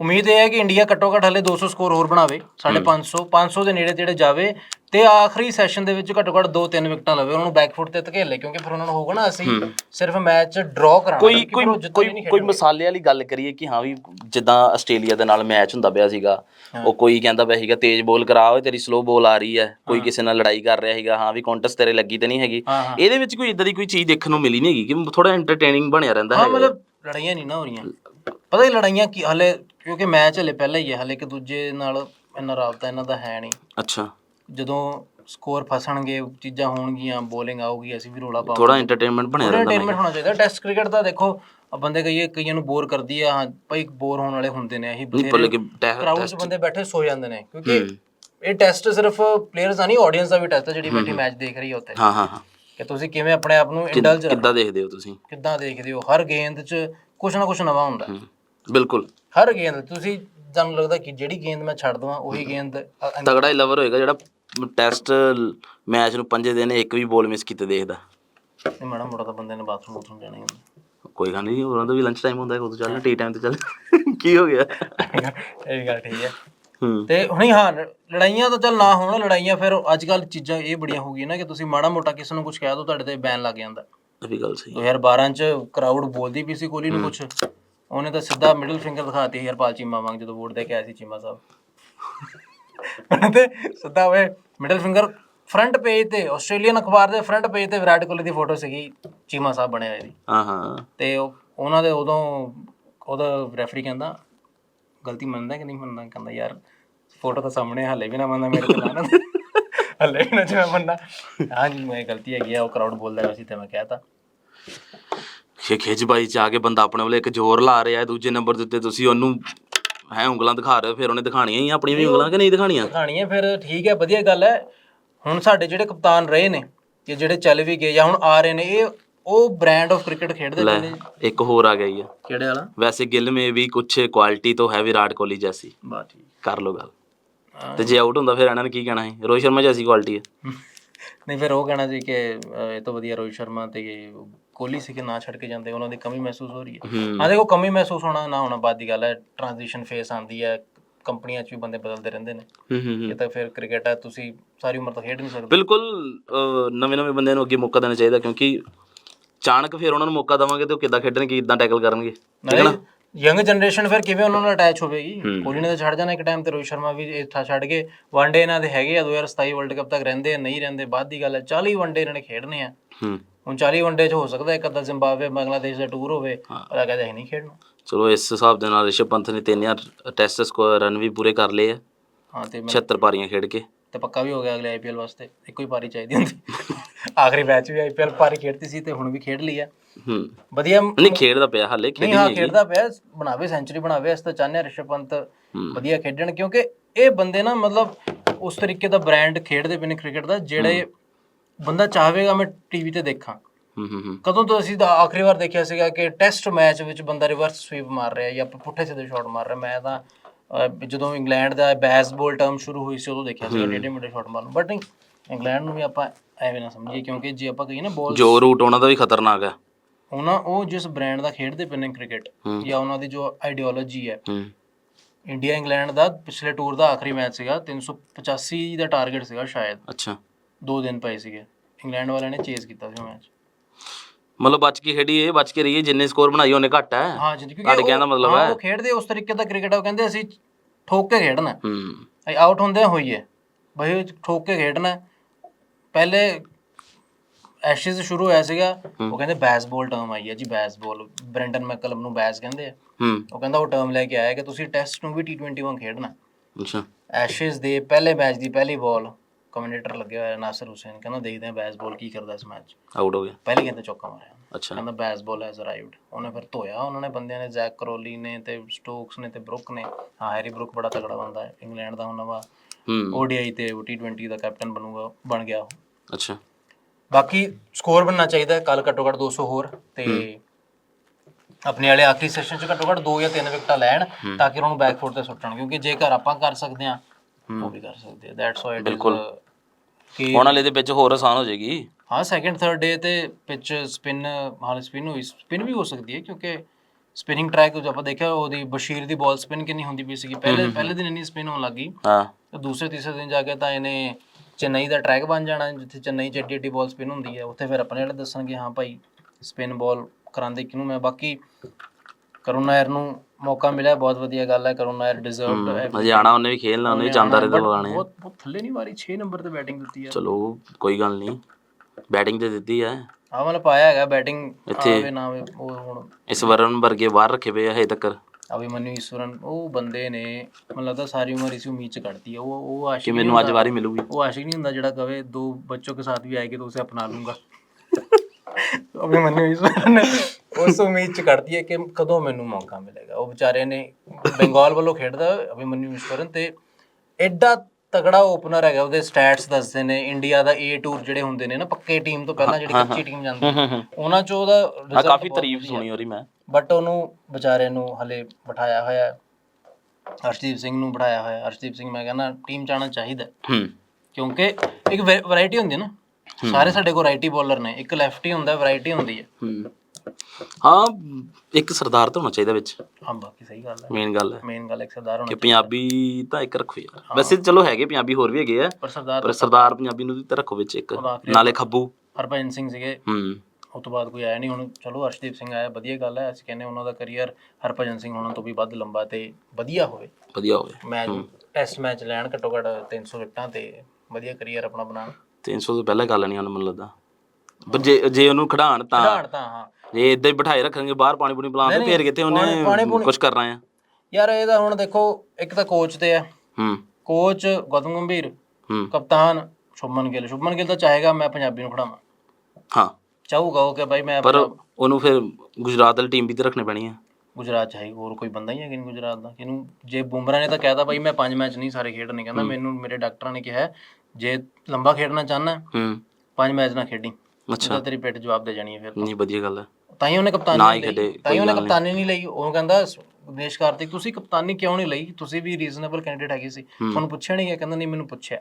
ਉਮੀਦ ਇਹ ਹੈ ਕਿ ਇੰਡੀਆ ਘੱਟੋ ਘੱਟ ਹਲੇ 200 ਸਕੋਰ ਹੋਰ ਬਣਾਵੇ 550 500 ਦੇ ਨੇੜੇ ਤੇੜੇ ਜਾਵੇ ਤੇ ਆਖਰੀ ਸੈਸ਼ਨ ਦੇ ਵਿੱਚ ਘੱਟੋ ਘੱਟ 2-3 ਵਿਕਟਾਂ ਲਵੇ ਉਹਨਾਂ ਨੂੰ ਬੈਕਫੁੱਟ ਤੇ ਧਕੇਲੇ ਕਿਉਂਕਿ ਫਿਰ ਉਹਨਾਂ ਨੂੰ ਹੋਊਗਾ ਨਾ ਅਸੀਂ ਸਿਰਫ ਮੈਚ ਡਰਾ ਕਰਾਣਾ ਕੋਈ ਕੋਈ ਕੋਈ ਮਸਾਲੇ ਵਾਲੀ ਗੱਲ ਕਰੀਏ ਕਿ ਹਾਂ ਵੀ ਜਿੱਦਾਂ ਆਸਟ੍ਰੇਲੀਆ ਦੇ ਨਾਲ ਮੈਚ ਹੁੰਦਾ ਪਿਆ ਸੀਗਾ ਉਹ ਕੋਈ ਕਹਿੰਦਾ ਪਿਆ ਸੀਗਾ ਤੇਜ਼ ਬੋਲ ਕਰਾ ਓਏ ਤੇਰੀ ਸਲੋ ਬੋਲ ਆ ਰਹੀ ਹੈ। ਕੋਈ ਕਿਸੇ ਨਾਲ ਲੜਾਈ ਕਰ ਰਿਹਾ ਸੀਗਾ ਹਾਂ ਵੀ ਕੰਟੈਸਟ ਤੇਰੇ ਲੱਗੀ ਤੇ ਨਹੀਂ ਹੈਗੀ। ਇਹਦੇ ਵਿੱਚ ਕੋਈ ਇਦਾਂ ਦੀ ਕੋਈ ਚੀਜ਼ ਦੇਖਣ ਨੂੰ ਮਿਲੀ ਨਹੀਂ ਹੈਗੀ ਕਿ ਥੋੜਾ ਐਂਟਰਟੇਨਿੰਗ ਬਣਿਆ ਰਹਿੰਦਾ ਹਾਂ ਹੈ ਮਤਲਬ ਲੜਾਈਆਂ ਨਹੀਂ ਨਾ ਹੋ ਰਹੀਆਂ। ਪਤਾ ਹੀ ਲੜਾਈਆਂ ਕੀ ਹਲੇ ਕਿਉਂਕਿ ਮੈਚ ਹਲੇ ਪਹਿਲਾਂ ਹੀ ਹੈ ਹਲੇ ਇੱਕ ਦੂਜੇ ਨਾਲ ਇੰਨਾ ਰਾਬਤਾ ਇਹਨਾਂ ਦਾ ਹੈ ਨਹੀਂ। ਅੱਛਾ। ਜਦੋਂ ਸਕੋਰ ਫਸਣਗੇ ਚੀਜ਼ਾਂ ਹੋਣਗੀਆਂ ਬੋਲਿੰਗ ਆਊਗੀ ਅਸੀਂ ਵੀ ਰੋਲਾ ਪਾਵਾਂਗੇ। ਥੋੜਾ ਐਂਟਰਟੇਨਮੈਂਟ ਬਣਿਆ ਰਹਿੰਦਾ ਐਂਟਰਟੇਨਮੈਂਟ ਹੋਣਾ ਚਾਹੀਦਾ। ਟੈਸਟ ਕ੍ਰਿਕਟ ਦਾ ਦੇਖੋ ਆ ਬੰਦੇ ਕਈਏ ਕਈਆਂ ਨੂੰ ਬੋਰ ਕਰਦੀ ਆ ਹਾਂ ਭਾਈ ਬੋਰ ਹੋਣ ਵਾਲੇ ਹੁੰਦੇ ਨੇ ਇਹੀ ਨਹੀਂ ਪਰ ਲੇਕਿਨ ਕਰਾਊਡ 'ਚ ਬੰਦੇ ਬੈਠੇ ਸੋ ਜਾਂਦੇ ਨੇ ਕਿਉਂਕਿ ਇਹ ਟੈਸਟ ਸਿਰਫ ਪਲੇਅਰਸ ਦਾ ਨਹੀਂ ਆਡੀਅנס ਦਾ ਵੀ ਟੈਸਟ ਹੈ ਜਿਹੜੀ ਬੈਠੀ ਮੈਚ ਦੇਖ ਰਹੀ ਹੈ ਉੱਥੇ। ਹਾਂ ਹਾਂ ਹਾਂ। ਕਿ ਤੁਸੀਂ ਕਿਵੇਂ ਆਪਣੇ ਆਪ ਨੂੰ ਇੰਡਲਜ ਕਿੱਦਾਂ ਦੇਖਦੇ ਹੋ ਤੁਸੀਂ? ਕਿੱਦਾਂ ਦੇਖਦੇ ਹੋ? ਹਰ ਗੇਂਦ 'ਚ ਕੁਛ ਨਾ ਕੁਛ ਨਵਾਂ ਹੁੰਦਾ। ਬਿਲਕੁਲ। ਹਰ ਗੇਂਦ ਤੁਸੀਂ ਤੁਹਾਨੂੰ ਲੱਗਦਾ ਕਿ ਜਿਹੜੀ ਗੇਂਦ ਮੈਂ ਛੱਡ ਦਵਾਂ ਉਹੀ ਗੇਂਦ ਤਗੜਾ ਹੀ ਲਵਰ ਹੋਏਗਾ ਜਿਹੜਾ ਟੈਸਟ ਮੈਚ ਨੂੰ ਪੰਜੇ ਦਿਨ ਇੱਕ ਵੀ ਬੋਲ ਮਿਸ ਕੀਤੇ ਦੇਖਦਾ। ਨਹੀਂ ਮਾੜਾ ਮੋਟਾ ਤਾਂ ਬੰਦੇ ਨੇ ਬਾਥਰੂਮ ਬਾਥਰੂਮ ਜਾਣਾ ਹੀ ਹੁੰਦਾ ਕੋਈ ਗੱਲ ਨਹੀਂ ਉਹਨਾਂ ਦਾ ਵੀ ਲੰਚ ਟਾਈਮ ਹੁੰਦਾ ਹੈ ਉਦੋਂ ਚੱਲ ਟੀ ਟਾਈਮ ਤੇ ਚੱਲ। <laughs> ਕੀ ਹੋ ਗਿਆ? ਇਹ ਵੀ ਗੱਲ ਠੀਕ ਹੈ। ਤੇ ਹੁਣੀ ਹਾਂ ਲੜਾਈਆਂ ਤਾਂ ਚੱਲ ਨਾ ਹੋਣ ਲੜਾਈਆਂ ਫਿਰ ਅੱਜ ਕੱਲ ਚੀਜ਼ਾਂ ਇਹ ਬੜੀਆਂ ਹੋ ਗਈਆਂ ਨਾ ਕਿ ਤੁਸੀਂ ਮਾੜਾ ਮੋਟਾ ਕਿਸੇ ਨੂੰ ਕੁਝ ਕਹਿ ਦੋ ਤੁਹਾਡੇ ਤੇ ਬੈਨ ਲੱਗ ਜਾਂਦਾ। ਇਹ ਵੀ ਗੱਲ ਸਹੀ 2012 ਚ ਕਰਾਊਡ ਬੋਲਦੀ ਵੀ ਸੀ ਕੋਹਲੀ ਨੂੰ ਕੁਝ ਉਹਨੇ ਤਾਂ ਸਿੱਧਾ ਮਿਡਲ ਫਿੰਗਰ ਦਿਖਾਤੀ ਹਰਪਾਲ ਚੀਮਾ ਵਾਂਗ ਜਦੋਂ ਵੋਟ ਦੇ ਕੇ ਆਇਆ ਸੀ ਚੀਮਾ ਸਾਹਿਬ। ਤੇ ਸਿੱਧਾ ਵੇ ਮਿਡਲ ਫਿੰਗਰ ਫਰੰਟ ਪੇਜ ਤੇ ਆਸਟ੍ਰੇਲੀਅਨ ਅਖਬਾਰ ਦੇ ਫਰੰਟ ਪੇਜ ਤੇ ਵਿਰਾਟ ਕੋਹਲੀ ਦੀ ਫੋਟੋ ਸੀਗੀ ਚੀਮਾ ਸਾਹਿਬ ਬਣਿਆ ਹੋਇਆ ਦੀ ਹਾਂ ਹਾਂ। ਤੇ ਉਹ- ਉਹਨਾਂ ਦੇ ਉਦੋਂ ਉਹਦਾ ਰੈਫਰੀ ਕਹਿੰਦਾ ਗਲਤੀ ਮੰਨਦਾ ਕਿ ਨਹੀਂ ਮੰਨਦਾ? ਕਹਿੰਦਾ ਯਾਰ ਫੋਟੋ ਤਾਂ ਸਾਹਮਣੇ ਹਾਲੇ ਵੀ ਨਾ ਮੰਨਦਾ ਮੇਰੇ ਤੇ ਲਾਣਾ ਹੱਲੇ ਵੀ ਨਾ ਜਿਵੇਂ ਮੰਨਦਾ। ਹਾਂ ਜੀ ਮੈਂ ਗਲਤੀ ਹੈਗੀ ਆ ਉਹ ਕਰਾਊਡ ਬੋਲਦਾ ਪਿਆ ਸੀ ਤੇ ਮੈਂ ਕਹਿਤਾ ਖੇ ਖਿੱਚ ਬਾਈ ਚ ਆ ਕੇ ਬੰਦਾ ਆਪਣੇ ਵੱਲ ਇੱਕ ਜ਼ੋਰ ਲਾ ਰਿਹਾ ਹੈ ਦੂਜੇ ਨੰਬਰ ਦੇ ਉੱਤੇ ਤੁਸੀਂ ਉਹਨੂੰ ਹੈ ਉਂਗਲਾਂ ਦਿਖਾ ਰਹੇ ਹੋ ਫਿਰ ਉਹਨੇ ਦਿਖਾਣੀਆਂ ਹੀ ਆ ਆਪਣੀਆਂ ਵੀ ਉਂਗਲਾਂ ਕਿ ਨਹੀਂ ਦਿਖਾਣੀਆਂ ਕਹਾਣੀ ਹੈ ਫਿਰ ਠੀਕ ਹੈ ਵਧੀਆ ਗੱਲ ਹੈ। ਹੁਣ ਸਾਡੇ ਜਿਹੜੇ ਕਪਤਾਨ ਰਹੇ ਨੇ ਕਿ ਜਿਹੜੇ ਚੱਲ ਵੀ ਗਏ ਜਾਂ ਹੁਣ ਆ ਰਹੇ ਨੇ ਇਹ ਉਹ ਬ੍ਰਾਂਡ ਆਫ ਕ੍ਰਿਕਟ ਖੇਡਦੇ ਲੈ ਪਏ ਨੇ ਇੱਕ ਹੋਰ ਆ ਗਈ ਆ। ਕਿਹੜੇ ਵਾਲਾ? ਵੈਸੇ ਗਿੱਲ ਮੇ ਵੀ ਕੁਛ ਕੁਆਲਿਟੀ ਤੋਂ ਹੈ ਵਿਰਾਟ ਕੋਹਲੀ ਜੈਸੀ। ਬਾ ਠੀਕ। ਕਰ ਲੋ ਗੱਲ। ਤੇ ਜੇ ਆਊਟ ਹੁੰਦਾ ਫਿਰ ਇਹਨਾਂ ਨੇ ਕੀ ਕਹਿਣਾ ਹੈ ਰੋਹਿਤ ਸ਼ਰਮਾ ਜੈਸੀ ਕੁਆਲਿਟੀ ਹੈ ਨਹੀਂ ਫਿਰ ਉਹ ਕਹਿਣਾ ਸੀ ਕਿ ਅਹ, ਇਹ ਤੋਂ ਵਧੀਆ ਰੋਹਿਤ ਸ਼ਰਮਾ ਤੇ ਕੋਹਲੀ ਸੀ ਕਿ ਨਾ ਛੱਡ ਕੇ ਜਾਂਦੇ ਉਹਨਾਂ ਦੀ ਕਮੀ ਮਹਿਸੂਸ ਹੋ ਰਹੀ ਹੈ। ਹੂੰ। ਦੇਖੋ ਕਮੀ ਮਹਿਸੂਸ ਹੋਣਾ ਨਾ ਹੋਣਾ ਬਾਤ ਦੀ ਗੱਲ ਹੈ ਟ੍ਰਾਂਜੀਸ਼ਨ ਫੇਸ ਆਂਦੀ ਹੈ ਕੰਪਨੀਆਂ 'ਚ ਵੀ ਬੰਦੇ ਬਦਲਦੇ ਰਹਿੰਦੇ ਨੇ। ਹੂੰ ਹੂੰ ਹੂੰ। ਇਹ ਤਾਂ ਫਿਰ ਕ੍ਰਿਕਟ ਹੈ ਤੁਸੀਂ ਸਾਰੀ ਉਮਰ ਤਾਂ ਖੇਡ ਨਹੀਂ ਸਕਦੇ। ਬਿਲਕੁਲ ਨਵੇਂ ਨਵੇਂ ਬੰਦਿਆਂ ਨੂੰ ਅੱਗੇ ਮੌਕਾ ਦੇਣਾ ਚਾਹੀਦਾ ਕਿਉਂਕਿ ਅਚਾਨਕ ਫਿਰ ਉਹਨਾਂ ਨੂੰ ਮੌਕਾ ਦੇਵਾਂਗੇ ਤੇ ਉਹ ਕਿੱਦਾਂ ਖੇਡਣਗੇ ਕਿੱਦਾਂ ਟੈਕਲ ਕਰਨਗੇ। ਠੀਕ ਹੈ ਨਾ? ਯੰਗ ਜਨਰੇਸ਼ਨ ਫਿਰ ਕਿਵੇਂ ਉਹਨਾਂ ਨਾਲ ਅਟੈਚ ਹੋਵੇਗੀ? ਕੋਹਲੀ ਨੇ ਤਾਂ ਛੱਡ ਜਾਣਾ ਇੱਕ ਟਾਈਮ ਤੇ ਰੋਹਿਤ ਸ਼ਰਮਾ ਵੀ ਇੱਥਾ ਛੱਡ ਕੇ ਵਨਡੇ ਇਹਨਾਂ ਦੇ ਹੈਗੇ ਆ 2027 ਵਰਲਡ ਕੱਪ ਤੱਕ ਰਹਿੰਦੇ ਆ ਨਹੀਂ ਰਹਿੰਦੇ ਬਾਅਦ ਦੀ ਗੱਲ ਹੈ। 40 ਵਨਡੇ ਇਹਨਾਂ ਨੇ ਖੇਡਣੇ ਆ। ਹੂੰ। ਹੁਣ 40 ਵਨਡੇ 'ਚ ਹੋ ਸਕਦਾ ਇੱਕ ਅੱਧਾ ਜ਼ਿੰਬਾਬਵੇ ਬੰਗਲਾਦੇਸ਼ ਦਾ ਟੂਰ ਹੋਵੇ। ਪਰ ਕਹਿੰਦੇ ਅਸੀਂ ਨਹੀਂ ਖੇਡਣਾ। ਚਲੋ ਇਸ ਹਿਸਾਬ ਦੇ ਨਾਲ ਰਿਸ਼ਭ ਪੰਥ ਨੇ 3000 ਟੈਸਟ ਸਕੋਰ ਰਨ ਵੀ ਪੂਰੇ ਕਰ ਲਏ ਆ। ਹਾਂ ਤੇ ਮੈਂ 76 ਪਾਰੀਆਂ ਖੇਡ ਕੇ। ਤੇ ਪੱਕਾ ਵੀ ਹੋ ਗਿਆ ਅਗਲੇ ਆਈਪੀਐਲ ਵਾਸਤੇ। ਇੱਕੋ ਹੀ ਪਾਰੀ ਚਾਹੀਦੀ ਹੁੰਦੀ। ਆਖਰੀ ਮੈਚ ਵੀ ਆਈਪੀਐਲ ਪਾਰੀ ਖੇਡਤੀ ਸੀ ਤੇ ਹੁਣ ਵੀ ਖੇਡ ਲਈ ਆ। ਹੂੰ। ਵਧੀਆ ਨਹੀਂ ਖੇਡਦਾ ਪਿਆ ਹਾਲੇ ਨਹੀਂ ਖੇਡੀ ਹਾਂ ਨਹੀਂ ਖੇਡਦਾ ਪਿਆ ਬਣਾਵੇ ਸੈਂਚੁਰੀ ਬਣਾਵੇ ਅਸੀਂ ਤਾਂ ਚਾਹੁੰਦੇ ਹਾਂ ਰਿਸ਼ਭ ਪੰਤ ਵਧੀਆ ਖੇਡਣ ਕਿਉਂਕਿ ਇਹ ਬੰਦੇ ਨਾ ਮਤਲਬ ਉਸ ਤਰੀਕੇ ਦਾ ਬ੍ਰਾਂਡ ਖੇਡਦੇ ਪਏ ਨੇ ਕ੍ਰਿਕਟ ਦਾ ਜਿਹੜੇ ਬੰਦਾ ਚਾਹਵੇਗਾ ਮੈਂ ਟੀਵੀ ਤੇ ਦੇਖਾਂ। ਹੂੰ ਹੂੰ ਹੂੰ। ਕਦੋਂ ਤੋਂ ਅਸੀਂ ਤਾਂ ਆਖਰੀ ਵਾਰ ਦੇਖਿਆ ਸੀਗਾ ਕਿ ਟੈਸਟ ਮੈਚ ਵਿੱਚ ਬੰਦਾ ਰਿਵਰਸ ਸਵੀਪ ਮਾਰ ਰਿਹਾ ਜਾਂ ਪੁੱਠੇ ਸਿੱਧੇ ਸ਼ਾਟ ਮਾਰ ਰਿਹਾ। ਮੈਂ ਤਾਂ ਅਹ, ਜਦੋਂ ਇੰਗਲੈਂਡ ਦਾ ਬੈਸਬਾਲ ਟਰਮ ਸ਼ੁਰੂ ਹੋਈ ਸੀ ਉਦੋਂ ਦੇਖਿਆ ਸੀਗਾ ਟੇਢੇ ਮੇਢੇ ਸ਼ਾਟ ਮਾਰਨ ਬਟ ਨਹੀਂ ਇੰਗਲੈਂਡ ਨੂੰ ਵੀ ਆਪਾਂ ਐਵੇਂ ਨਾ ਸਮਝੀਏ ਕਿਉਂਕਿ ਜੇ ਆਪਾਂ ਕਹੀਏ ਨਾ ਬਾਲ ਜੋ ਰੂਟ ਉਹਨਾਂ ਦਾ ਵੀ ਖਤਰਨਾਕ ਹੈ। ਉਹਨਾਂ ਉਹ ਜਿਸ ਬ੍ਰਾਂਡ ਦਾ ਖੇਡਦੇ ਪਏ ਨੇ ਕ੍ਰਿਕਟ। ਜਾਂ ਉਹਨਾਂ ਦੀ ਜੋ ਆਈਡੀਓਲੋਜੀ ਹੈ। ਇੰਡੀਆ ਇੰਗਲੈਂਡ ਦਾ ਪਿਛਲੇ ਟੂਰ ਦਾ ਆਖਰੀ ਮੈਚ ਸੀਗਾ 385 ਦਾ ਟਾਰਗੇਟ ਸੀਗਾ ਸ਼ਾਇਦ। ਅੱਛਾ। ਦੋ ਦਿਨ ਪਏ ਸੀਗੇ। ਇੰਗਲੈਂਡ ਵਾਲਿਆਂ ਨੇ ਚੇਜ਼ ਕੀਤਾ ਸੀ ਮੈਚ ਮਤਲਬ ਬਚ ਕੇ ਖੇਡੀਏ ਬਚ ਕੇ ਰਹੀਏ ਜਿੰਨੇ ਸਕੋਰ ਬਣਾਈ ਉਹਨੇ ਘੱਟ ਹੈ। ਹਾਂ ਜੀ ਕਿਉਂਕਿ ਉਹ- ਕਹਿਣ ਦਾ ਮਤਲਬ ਹਾਂ, ਹੈ। ਉਹ ਖੇਡਦੇ ਉਸ ਤਰੀਕੇ ਦਾ ਕ੍ਰਿਕਟ ਉਹ ਕਹਿੰਦੇ ਅਸੀਂ ਠੋਕ ਕੇ ਖੇਡਣਾ। ਹੂੰ। ਆਊਟ ਹੁੰਦੇ ਹੋਈਏ। ਬਈ ਠੋਕ ਕੇ ਖੇਡਣਾ। ਪਹਿਲੇ ਐਸ਼ੇਜ਼ ਸ਼ੁਰੂ ਹੋਇਆ ਸੀਗਾ ਉਹ ਕਹਿੰਦੇ ਬੈਸਬਾਲ ਟਰਮ ਆਈ ਹੈ ਜੀ ਬੈਸਬਾਲ ਬ੍ਰੈਂਡਨ ਮੈਕਲਮ ਨੂੰ ਬੈਸ ਕਹਿੰਦੇ ਆ। ਉਹ ਕਹਿੰਦਾ ਉਹ ਟਰਮ ਲੈ ਕੇ ਆਇਆ ਕਿ ਤੁਸੀਂ ਟੈਸਟ ਨੂੰ ਵੀ T20 ਵਾਂਗ ਖੇਡਣਾ। ਅੱਛਾ। ਐਸ਼ੇਜ਼ ਦੇ ਪਹਿਲੇ ਮੈਚ ਦੀ ਪਹਿਲੀ ਬਾਲ ਕਮੈਂਟੇਟਰ ਲੱਗਿਆ ਹੋਇਆ ਨਾਸਰ ਹੁਸੈਨ ਕਹਿੰਦਾ ਦੇਖਦੇ ਆ ਬੈਸਬਾਲ ਕੀ ਕਰਦਾ ਇਸ ਮੈਚ ਆਊਟ ਹੋ ਗਿਆ। ਪਹਿਲੇ ਕਹਿੰਦੇ ਚੌਕਾ ਮਾਰਿਆ। ਅੱਛਾ। ਕਹਿੰਦਾ ਬੈਸਬਾਲ ਹੈਜ਼ ਅਰਾਈਵਡ ਉਹਨੇ ਫਿਰ ਧੋਇਆ ਉਹਨਾਂ ਨੇ ਬੰਦਿਆਂ ਨੇ ਜ਼ੈਕ ਕਰੋਲੀ ਨੇ ਤੇ ਸਟੋਕਸ ਨੇ ਤੇ ਬਰੁਕ ਨੇ। ਹਾਂ ਹੈਰੀ ਬਰੁਕ ਬੜਾ ਤਗੜਾ ਬੰਦਾ ਹੈ ਇੰਗਲੈਂਡ ਦਾ ਹੁਣ ਨਵਾਂ ਹੂੰ। ODI ਤੇ T20 ਦਾ ਕੈਪਟਨ ਬਣੂਗਾ ਬਣ ਗਿਆ ਉਹ। ਅੱਛਾ। ਬਾਕੀ ਸਕੋਰ ਬਣਨਾ ਚਾਹੀਦਾ ਕੱਲ ਘੱਟੋ ਘੱਟ 200 ਹੋਰ ਤੇ ਆਪਣੇ ਵਾਲੇ ਆਖਰੀ ਸੈਸ਼ਨ ਚ ਘੱਟੋ ਘੱਟ 2 ਜਾਂ 3 ਵਿਕਟਾਂ ਲੈਣ ਤਾਂ ਕਿ ਉਹਨਾਂ ਨੂੰ ਬੈਕਫੁੱਟ ਤੇ ਸੁੱਟਣ ਕਿਉਂਕਿ ਜੇਕਰ ਆਪਾਂ ਕਰ ਸਕਦੇ ਆ ਉਹ ਵੀ ਕਰ ਸਕਦੇ ਆ। ਦੈਟਸ ਵਾਈ ਬਿਲਕੁਲ। ਕਿ ਉਹਨਾਂ ਵਾਲੇ ਦੇ ਵਿੱਚ ਹੋਰ ਆਸਾਨ ਹੋ ਜਾਏਗੀ। ਹਾਂ ਸੈਕੰਡ ਥਰਡ ਡੇ ਤੇ ਪਿਚ ਸਪਿਨ ਹਾਲ ਸਪਿਨ ਹੋਈ ਸਪਿਨ ਵੀ ਹੋ ਸਕਦੀ ਹੈ ਕਿਉਂਕਿ ਸਪਿਨਿੰਗ ਟਰੈਕ ਜੋ ਆਪਾਂ ਦੇਖਿਆ ਉਹਦੀ ਬਸ਼ੀਰ ਦੀ ਬਾਲ ਸਪਿਨ ਕਿੰਨੀ ਹੁੰਦੀ ਪਈ ਸੀਗੀ। ਪਹਿਲੇ ਪਹਿਲੇ ਦਿਨ ਇੰਨੀ ਸਪਿਨ ਹੋਣ ਲੱਗੀ ਹਾਂ। ਤੇ ਦੂਸਰੇ ਤੀਸਰੇ ਦਿਨ ਜਾ ਕੇ ਤਾਂ ਇਹਨੇ ਚੇਨਈ ਦਾ ਟਰੈਕ ਬਣ ਜਾਣਾ ਜਿੱਥੇ ਚੇਨਈ ਚ ਏਡੀ ਏਡੀ ਬਾਲ ਸਪਿਨ ਹੁੰਦੀ ਹੈ ਉੱਥੇ ਫਿਰ ਆਪਣੇ ਵਾਲੇ ਦੱਸਣਗੇ ਹਾਂ ਭਾਈ ਸਪਿਨ ਬਾਲ ਕਰਾਉਂਦੇ ਕਿਹਨੂੰ ਮੈਂ ਬਾਕੀ ਕਰੁਣ ਨਾਇਰ ਨੂੰ ਮੌਕਾ ਮਿਲਿਆ ਬਹੁਤ ਵਧੀਆ ਗੱਲ ਹੈ ਕਰੁਣ ਨਾਇਰ ਡਿਜ਼ਰਵਡ ਹੈ ਅਜੇ ਆਣਾ ਉਹਨੇ ਵੀ ਖੇਲਣਾ ਉਹਨੇ ਵੀ ਜਾਂਦਾ ਰਹਿਦਾ ਲਗਾਣੇ ਬਹੁਤ ਬਹੁਤ ਥੱਲੇ ਨਹੀਂ ਮਾਰੀ 6 ਨੰਬਰ ਤੇ ਬੈਟਿੰਗ ਦਿੱਤੀ ਹੈ ਚਲੋ ਕੋਈ ਗੱਲ ਨਹੀਂ ਬੈਟਿੰਗ ਤੇ ਦਿੱਤੀ ਹੈ ਆ ਮਤਲਬ ਪਾਇਆ ਹੈਗਾ ਬੈਟਿੰਗ ਇੱਥੇ- ਆਵੇ ਨਾ ਆਵੇ ਉਹ ਹੁਣ ਇਸ ਵਰਨ ਵਰਗੇ ਬਾਹਰ ਰੱਖੇ ਪਏ ਆ ਹਜੇ ਤੱਕ। ਅਭਿਮਨਿਊ ਈਸ਼ਵਰਨ ਉਹ ਬੰਦੇ ਨੇ ਮੈਨੂੰ ਲੱਗਦਾ ਸਾਰੀ ਉਮਰ ਇਸੇ ਉਮੀਦ ਚ ਕੱਢਤੀ ਹੈ ਉਹ ਉਹ ਆਸ਼ਿਕ ਕਿ ਮੈਨੂੰ ਅੱਜ ਵਾਰੀ ਮਿਲੂਗੀ। ਉਹ ਆਸ਼ਿਕ ਨਹੀਂ ਹੁੰਦਾ ਜਿਹੜਾ ਕਵੇ ਦੋ ਬੱਚੋਂ ਕੇ ਸਾਥ ਵੀ ਆਏਗੇ ਤਾਂ ਉਸੇ ਅਪਣਾ ਲੂੰਗਾ ਅਭਿਮਨਿਊ ਈਸ਼ਵਰਨ ਉਸ ਉਮੀਦ ਚ ਕੱਢਦੀ ਹੈ ਕਿ ਕਦੋਂ ਮੈਨੂੰ ਮੌਕਾ ਮਿਲੇਗਾ। ਉਹ ਵਿਚਾਰੇ ਨੇ ਬੰਗਾਲ ਵੱਲੋਂ ਖੇਡਦਾ ਅਭਿਮਨਿਊ ਈਸ਼ਵਰਨ ਤੇ ਐਡਾ ਤਗੜਾ ਓਪਨਰ ਹੈਗਾ ਉਹਦੇ ਸਟੈਟਸ ਦੱਸਦੇ ਨੇ ਇੰਡੀਆ ਦਾ A ਟੂਰ ਜਿਹੜੇ ਹੁੰਦੇ ਨੇ ਨਾ ਪੱਕੇ ਟੀਮ ਤੋਂ ਪਹਿਲਾਂ ਜਿਹੜੀ ਕੱਚੀ ਟੀਮ ਜਾਂਦੀ ਉਹਨਾਂ ਚੋਂ ਉਹਦਾ ਕਾਫੀ ਤਾਰੀਫ ਸੁਣੀ ਹੋਰੀ ਮੈਂ। ਬਟ ਉਹਨੂੰ ਵਿਚਾਰੇ ਨੂੰ ਹਲੇ ਬਿਠਾਇਆ ਹੋਇਆ ਹੈ। ਹਰਸ਼ਦੀਪ ਸਿੰਘ ਨੂੰ ਬਿਠਾਇਆ ਹੋਇਆ ਹੈ। ਹਰਸ਼ਦੀਪ ਸਿੰਘ ਮੈਂ ਕਹਿੰਦਾ ਟੀਮ ਚ ਆਉਣਾ ਚਾਹੀਦਾ ਹੈ। ਹੂੰ। ਕਿਉਂਕਿ ਇੱਕ ਵੈਰਾਈਟੀ ਹੁੰਦੀ ਹੈ ਨਾ। ਸਾਰੇ ਸਾਡੇ ਕੋਲ ਰਾਈਟੀ ਬੋਲਰ ਨੇ। ਇੱਕ ਲੈਫਟੀ ਹੁੰਦਾ ਵੈਰਾਈਟੀ ਹੁੰਦੀ ਹੈ। ਹੂੰ। ਹਾਂ ਇੱਕ ਸਰਦਾਰ ਤਾਂ ਹੋਣਾ ਚਾਹੀਦਾ ਵਿੱਚ। ਹਾਂ ਬਾਕੀ ਸਹੀ ਗੱਲ ਹੈ। ਮੇਨ ਗੱਲ ਹੈ। ਮੇਨ ਗੱਲ ਇੱਕ ਸਰਦਾਰ ਕਿ ਹੋਣਾ ਪੰਜਾਬੀ ਤਾਂ ਇੱਕ ਰੱਖੋ ਯਾਰ। ਵੈਸੇ ਚਲੋ ਹੈਗੇ ਪੰਜਾਬੀ ਹੋਰ ਵੀ ਹੈਗੇ ਆ। ਪਰ ਸਰਦਾਰ ਪਰ ਸਰਦਾਰ ਪੰਜਾਬੀ ਨੂੰ ਵੀ ਤਾਂ ਰੱਖੋ ਵਿੱਚ ਇੱਕ। ਨਾਲੇ ਖੱਬੂ। ਹਰਭਜਨ ਸਿੰਘ ਸੀਗੇ। ਹੂੰ। ਉਸ ਤੋਂ ਬਾਅਦ ਕੋਈ ਆਇਆ ਨਹੀਂ ਹੁਣ ਚਲੋ ਹਰਸ਼ਦੀਪ ਸਿੰਘ ਆਇਆ ਵਧੀਆ ਗੱਲ ਹੈ ਅਸੀਂ ਕਹਿੰਦੇ ਉਹਨਾਂ ਦਾ ਕੈਰੀਅਰ ਹਰਭਜਨ ਸਿੰਘ ਹੋਣਾ ਤੋਂ ਵੀ ਵੱਧ ਲੰਬਾ ਤੇ ਵਧੀਆ ਹੋਵੇ। ਵਧੀਆ ਹੋਵੇ। ਮੈਚ ਟੈਸਟ ਮੈਚ ਲੈਣ ਘੱਟੋ ਘੱਟ 300 ਵਿਕਟਾਂ ਤੇ ਵਧੀਆ ਕੈਰੀਅਰ ਆਪਣਾ ਬਣਾਉਣ। 300 ਤੋਂ ਪਹਿਲਾਂ ਗੱਲ ਨਹੀਂ ਹਨ ਮੈਨੂੰ ਲੱਗਦਾ। ਪਰ ਜੇ ਜੇ ਉਹਨੂੰ ਖਿਡਾਣ ਤਾਂ ਖਿਡਾਣ ਤਾਂ ਹਾਂ। ਜੇ ਇਦਾਂ ਹੀ ਬਿਠਾਏ ਰੱਖਣਗੇ ਬਾਹਰ ਪਾਣੀ ਪੂਣੀ ਪਿਲਾਉਣ ਤੇ ਫੇਰ ਪਾਣੀ ਉਹਨੇ ਕੁਝ ਕਰਨਾ ਆ। ਯਾਰ ਇਹਦਾ ਹੁਣ ਦੇਖੋ ਇੱਕ ਤਾਂ ਕੋਚ ਤੇ ਹੈ ਹੂੰ। ਕੋਚ ਗੌਤਮ ਗੰਭੀਰ ਹੂੰ। ਕਪਤਾਨ ਸ਼ੁਭਮਨ ਗਿੱਲ। ਸ਼ੁਭਮਨ ਗਿੱਲ ਤਾਂ ਚਾਹੇਗਾ ਮੈਂ ਪੰਜਾਬੀ ਨੂੰ ਖੜਾਵਾਂ ਹਾਂ। ਚਾਹੂਗਾ ਉਹ ਕਿ ਭਾਈ ਮੈਂ ਪਰ ਉਹਨੂੰ ਫਿਰ ਗੁਜਰਾਤ ਵਾਲੀ ਟੀਮ ਵੀ ਤੇ ਰੱਖਣੀ ਪੈਣੀ ਆ। ਗੁਜਰਾਤ ਚ ਹੈ ਹੀ, ਹੋਰ ਕੋਈ ਬੰਦਾ ਹੀ ਹੈ ਕਿ ਨਹੀਂ ਗੁਜਰਾਤ ਦਾ? ਕਿਨੂੰ ਜੇ ਬੁਮਰਾ ਨੇ ਤਾਂ ਕਹਿਤਾ ਭਾਈ ਮੈਂ ਪੰਜ ਮੈਚ ਨਹੀਂ ਸਾਰੇ ਖੇਡਣੇ ਕਹਿੰਦਾ ਮੈਨੂੰ ਮੇਰੇ ਡਾਕਟਰਾਂ ਨੇ ਕਿਹਾ ਹੈ, ਜੇ ਲੰਬਾ ਖੇਡਣਾ ਚਾਹਨਾ ਹੂੰ। ਪੰਜ ਮੈਚ ਨਾ ਖੇਡੀ। ਅੱਛਾ। ਤਾਂ ਤੇਰੀ ਪਿੱਠ ਜਵਾਬ ਦੇ ਜਾਣੀ ਹੈ ਫਿਰ। ਨਹੀਂ ਵਧੀਆ ਗੱਲ ਹੈ। ਤਾਂ ਹੀ ਉਹਨੇ ਕਪਤਾਨੀ ਨਾ ਹੀ ਨਹੀਂ ਖੇਡੇ, ਲਈ ਤਾਂ ਹੀ ਉਹਨੇ ਕਪਤਾਨੀ ਨਹੀਂ ਲਈ। ਉਹ ਕਹਿੰਦਾ ਦਿਨੇਸ਼ ਕਾਰਤਿਕ ਤੁਸੀਂ ਕਪਤਾਨੀ ਕਿਉਂ ਨਹੀਂ ਲਈ? ਤੁਸੀਂ ਵੀ ਰੀਜ਼ਨੇਬਲ ਕੈਂਡੀਡੇਟ ਹੈਗੇ ਸੀ। ਤੁਹਾਨੂੰ ਪੁੱਛਿਆ ਨਹੀਂ ਗਿਆ ਕਹਿੰਦਾ ਨਹੀਂ ਮੈਨੂੰ ਪੁੱਛਿਆ।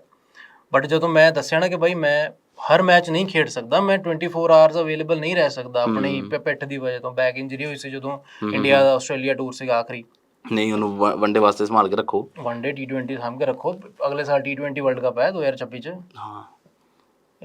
ਬਟ ਜਦੋਂ ਮੈਂ ਦੱਸਿਆ ਨਾ ਕਿ ਭਾਈ ਮੈਂ ਹਰ ਮੈਚ ਨਹੀਂ ਖੇਡ ਸਕਦਾ ਮੈਂ 24 ਆਵਰਸ ਅਵੇਲੇਬਲ ਨਹੀਂ ਰਹਿ ਸਕਦਾ ਆਪਣੀ ਪਿੱਠ ਦੀ ਵਜ੍ਹਾ ਤੋਂ ਬੈਕ ਇੰਜਰੀ ਹੋਈ ਸੀ ਜਦੋਂ ਇੰਡੀਆ ਦਾ ਆਸਟ੍ਰੇਲੀਆ ਟੂਰ ਸੀਗਾ ਆਖਰੀ। ਨਹੀਂ ਉਹਨੂੰ ਵਨਡੇ ਵਾਸਤੇ ਸੰਭਾਲ ਕੇ ਰੱਖੋ। ਵਨਡੇ ਟੀ20 ਸਾਂਭ ਕੇ ਰੱਖੋ ਅਗਲੇ ਸਾਲ ਟੀ20 ਵਰਲਡ ਕੱਪ ਹੈ 2026 ਚ। ਹਾਂ।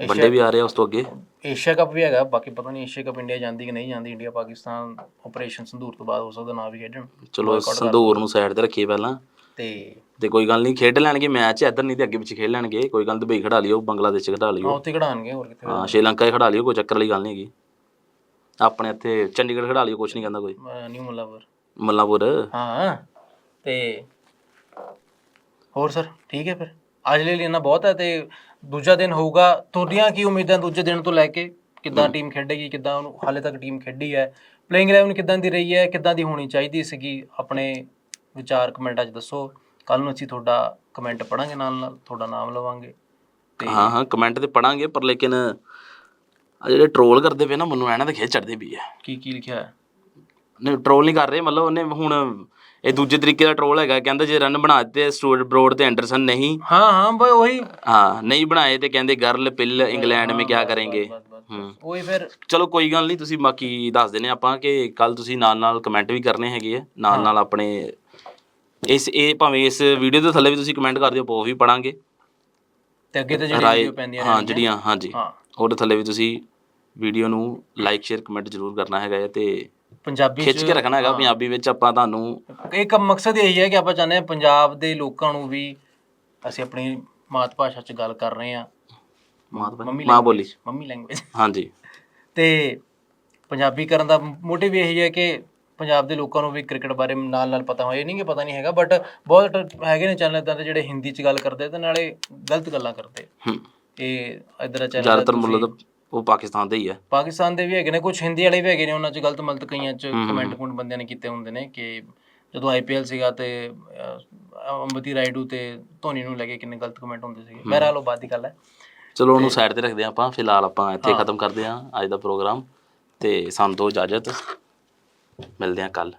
ਵਨਡੇ ਵੀ ਆ ਰਿਹਾ ਉਸ ਤੋਂ ਅੱਗੇ। ਏਸ਼ੀਆ ਕੱਪ ਵੀ ਹੈਗਾ ਬਾਕੀ ਪਤਾ ਨਹੀਂ ਏਸ਼ੀਆ ਕੱਪ ਇੰਡੀਆ ਜਾਂਦੀ ਕਿ ਨਹੀਂ ਜਾਂਦੀ ਇੰਡੀਆ ਪਾਕਿਸਤਾਨ ਆਪਰੇਸ਼ਨ ਸੰਦੂਰ ਤੋਂ ਬਾਅਦ ਹੋ ਸਕਦਾ ਨਾ ਵੀ ਖੇਡਣ। ਚਲੋ ਸੰਧੂਰ ਨੂੰ ਸਾਈਡ ਤੇ ਰੱਖੀਏ ਪਹਿਲਾਂ। ਤੇ ਤੇ ਕੋਈ ਗੱਲ ਨਹੀਂ ਖੇਡ ਲੈਣਗੇ ਮੈਚ ਇੱਧਰ ਨਹੀਂ ਤੇ ਅੱਗੇ ਪਿੱਛੇ ਖੇਡ ਲੈਣਗੇ। ਕੋਈ ਗੱਲ ਦੁਬਈ ਖੜਾ ਲਿਓ ਬੰਗਲਾਦੇਸ਼ ਖੜਾ ਹਾਂ ਲਿਓ ਉੱਥੇ ਖੜਾਣਗੇ ਹੋਰ ਕਿੱਥੇ ਹਾਂ ਸ਼੍ਰੀਲੰਕਾ 'ਚ ਖੜਾ ਲਿਓ ਕੋਈ ਚੱਕਰ ਵਾਲੀ ਗੱਲ ਨਹੀਂ ਹੈਗੀ। ਆਪਣੇ ਇੱਥੇ ਚੰਡੀਗੜ੍ਹ ਖੜਾ ਲਿਓ ਕੁਝ ਨਹੀਂ ਕਹਿੰਦਾ ਕੋਈ। ਨਿਊ ਮੁੱਲਾਪੁਰ। ਮੱਲਾਪੁਰ? ਹਾਂ ਤੇ ਹੋਰ ਸਰ ਠੀਕ ਹੈ ਫਿਰ? ਅੱਜ ਲਈ ਇੰਨਾ ਬਹੁਤ ਹੈ ਤੇ ਦੂਜਾ ਦਿਨ ਹੋਊਗਾ। ਤੁਹਾਡੀਆਂ ਕੀ ਉਮੀਦਾਂ ਦੂਜੇ ਦਿਨ ਤੋਂ ਲੈ ਕੇ? ਕਿੱਦਾਂ ਟੀਮ ਖੇਡੇਗੀ ਕਿੱਦਾਂ ਉਹਨੂੰ ਹਾਲੇ ਤੱਕ ਟੀਮ ਖੇਡੀ ਹੈ? ਪਲੇਇੰਗ 11 ਕਿੱਦਾਂ ਦੀ ਰਹੀ ਹੈ? ਕਿੱਦਾਂ ਦੀ ਹੋਣੀ ਚਾਹੀਦੀ ਸੀਗੀ? ਆਪਣੇ ਵਿਚਾਰ ਕਮੈਂਟਾਂ 'ਚ ਦੱਸੋ। ਕੱਲ ਨੂੰ ਅਸੀਂ ਤੁਹਾਡਾ ਕਮੈਂਟ ਪੜਾਂਗੇ ਨਾਲ ਨਾਲ ਤੁਹਾਡਾ ਨਾਮ ਲਵਾਂਗੇ। ਤੇ ਹਾਂ ਹਾਂ ਕਮੈਂਟ ਤੇ ਪੜਾਂਗੇ ਪਰ ਲੇਕਿਨ ਆ ਜਿਹੜੇ ਟਰੋਲ ਕਰਦੇ ਪਏ ਨਾ ਮੈਨੂੰ ਦੇ ਖੇਚ ਚੜਦੇ ਵੀ ਆ। ਕੀ ਕੀ ਲਿਖਿਆ? ਹੈ ਨਹੀਂ ਟਰੋਲ ਨਹੀਂ ਕਰ ਰਹੇ ਮਤਲਬ ਉਹਨੇ ਹੁਣ ਇਹ ਦੂਜੇ ਤਰੀਕੇ ਦਾ ਟਰੋਲ ਹੈਗਾ ਕਹਿੰਦਾ ਜੇ ਰਨ ਬਣਾ ਦਿੱਤੇ ਸਟੂਅਰਟ ਬਰੋਡ ਤੇ ਐਂਡਰਸਨ ਨਹੀਂ। ਹਾਂ ਹਾਂ ਬਈ ਉਹੀ। ਹਾਂ ਨਹੀਂ ਬਣਾਏ ਤੇ ਕਹਿੰਦੇ ਗਰਲ ਪਿੱਲ ਇੰਗਲੈਂਡ ਮੇ ਬਸ, ਬਸ। ਹੂੰ। ਉਹੀ ਫਿਰ ਚਲੋ ਕੋਈ ਗੱਲ ਨਹੀਂ ਤੁਸੀਂ ਬਾਕੀ ਦੱਸ ਦਿੰਨੇ ਆਪਾਂ ਕਿ ਕੱਲ ਤੁਸੀਂ ਨਾਲ ਨਾਲ ਕਮੈਂਟ ਵੀ ਕਰਨੇ ਹੈਗੇ ਆ ਨਾਲ ਨਾਲ ਆਪਣੇ ਇਸ ਇਹ ਭਾਵੇਂ ਇਸ ਵੀਡੀਓ ਦੇ ਥੱਲੇ ਵੀ ਤੁਸੀਂ ਕਮੈਂਟ ਕਰ ਦਿਓ ਪੋ ਵੀ ਪੜਾਂਗੇ। ਤੇ ਅੱਗੇ ਤੇ ਜਿਹੜੀ ਰਾਏ ਵੀਡੀਓ ਪੈਂਦੀਆਂ ਹਾਂ ਰਹਿਣਗੀਆਂ। ਜਿਹੜੀਆਂ ਹਾਂਜੀ। ਹਾਂ। ਉਹਦੇ ਥੱਲੇ ਵੀ ਤੁਸੀਂ ਵੀਡੀਓ ਨੂੰ ਲਾਈਕ ਸ਼ੇਅਰ ਕਮੈਂਟ ਜ਼ਰੂਰ ਕਰਨਾ ਹੈਗਾ ਹੈ ਤੇ ਪੰਜਾਬੀ ਖਿੱਚ ਕੇ ਰੱਖਣਾ ਹੈਗਾ ਪੰਜਾਬੀ ਵਿੱਚ ਆਪਾਂ ਤੁਹਾਨੂੰ ਇੱਕ ਮਕਸਦ ਇਹੀ ਹੈ ਕਿ ਆਪਾਂ ਚਾਹੁੰਦੇ ਹਾਂ ਪੰਜਾਬ ਦੇ ਲੋਕਾਂ ਨੂੰ ਵੀ ਅਸੀਂ ਆਪਣੀ ਮਾਤ ਭਾਸ਼ਾ 'ਚ ਗੱਲ ਕਰ ਰਹੇ ਹਾਂ। ਮਾਂ ਮੰਮੀ ਮਾਂ ਬੋਲੀ। ਮੰਮੀ ਲੈਂਗੁਏਜ ਹਾਂਜੀ। ਤੇ ਪੰਜਾਬੀ ਕਰਨ ਦਾ ਮੋਟਿਵ ਇਹੀ ਹੈ ਕਿ ਪੰਜਾਬ ਦੇ ਲੋਕਾਂ ਨੂੰ ਵੀ ਕ੍ਰਿਕਟ ਬਾਰੇ ਨਾਲ ਨਾਲ ਪਤਾ ਹੋਏ ਨਹੀਂ ਕਿ ਪਤਾ ਨਹੀਂ ਹੈਗਾ ਬਟ ਬਹੁਤ ਹੈਗੇ ਨੇ ਚੈਨਲ ਇਦਾਂ ਦੇ ਜਿਹੜੇ ਹਿੰਦੀ 'ਚ ਗੱਲ ਕਰਦੇ ਤੇ ਨਾਲੇ ਗਲਤ ਗੱਲਾਂ ਕਰਦੇ ਹੂੰ। ਇਹ ਇਧਰ ਚੈਨਲ ਜ਼ਿਆਦਾਤਰ ਮੁੱਲ ਤਾਂ ਉਹ ਪਾਕਿਸਤਾਨ ਦੇ ਹੀ ਹੈ ਪਾਕਿਸਤਾਨ ਦੇ ਵੀ ਹੈਗੇ ਨੇ ਕੁਝ ਹਿੰਦੀ ਵਾਲੇ ਵੀ ਹੈਗੇ ਨੇ ਉਹਨਾਂ 'ਚ ਗਲਤ ਮਲਤ ਕਈਆਂ 'ਚ ਕਮੈਂਟ ਕੁਮੈਂਟ ਬੰਦਿਆਂ ਨੇ ਕੀਤੇ ਹੁੰਦੇ ਨੇ ਕਿ ਜਦੋਂ ਆਈਪੀਐਲ ਸੀਗਾ ਤੇ ਅੰਬਤੀ ਰਾਈਡੂ ਤੇ ਧੋਨੀ ਨੂੰ ਲੈ ਕੇ ਕਿੰਨੇ ਗਲਤ ਕਮੈਂਟ ਹੁੰਦੇ ਸੀਗੇ। ਬਹਰਹਾਲ ਉਹ ਬਾਅਦ ਦੀ ਗੱਲ ਹੈ। ਚਲੋ ਉਹਨੂੰ ਸਾਈਡ ਤੇ ਰੱਖਦੇ ਆਪਾਂ ਫਿਲਹਾਲ ਆਪਾਂ ਇੱਥੇ ਖਤਮ ਕਰਦੇ ਹਾਂ ਅੱਜ ਦਾ ਪ੍ਰੋਗਰਾਮ। ਤੇ ਸਾਨੂੰ ਤੋਂ ਇਜਾਜ਼ਤ। ਮਿਲਦੇ ਹਾਂ ਕੱਲ੍ਹ।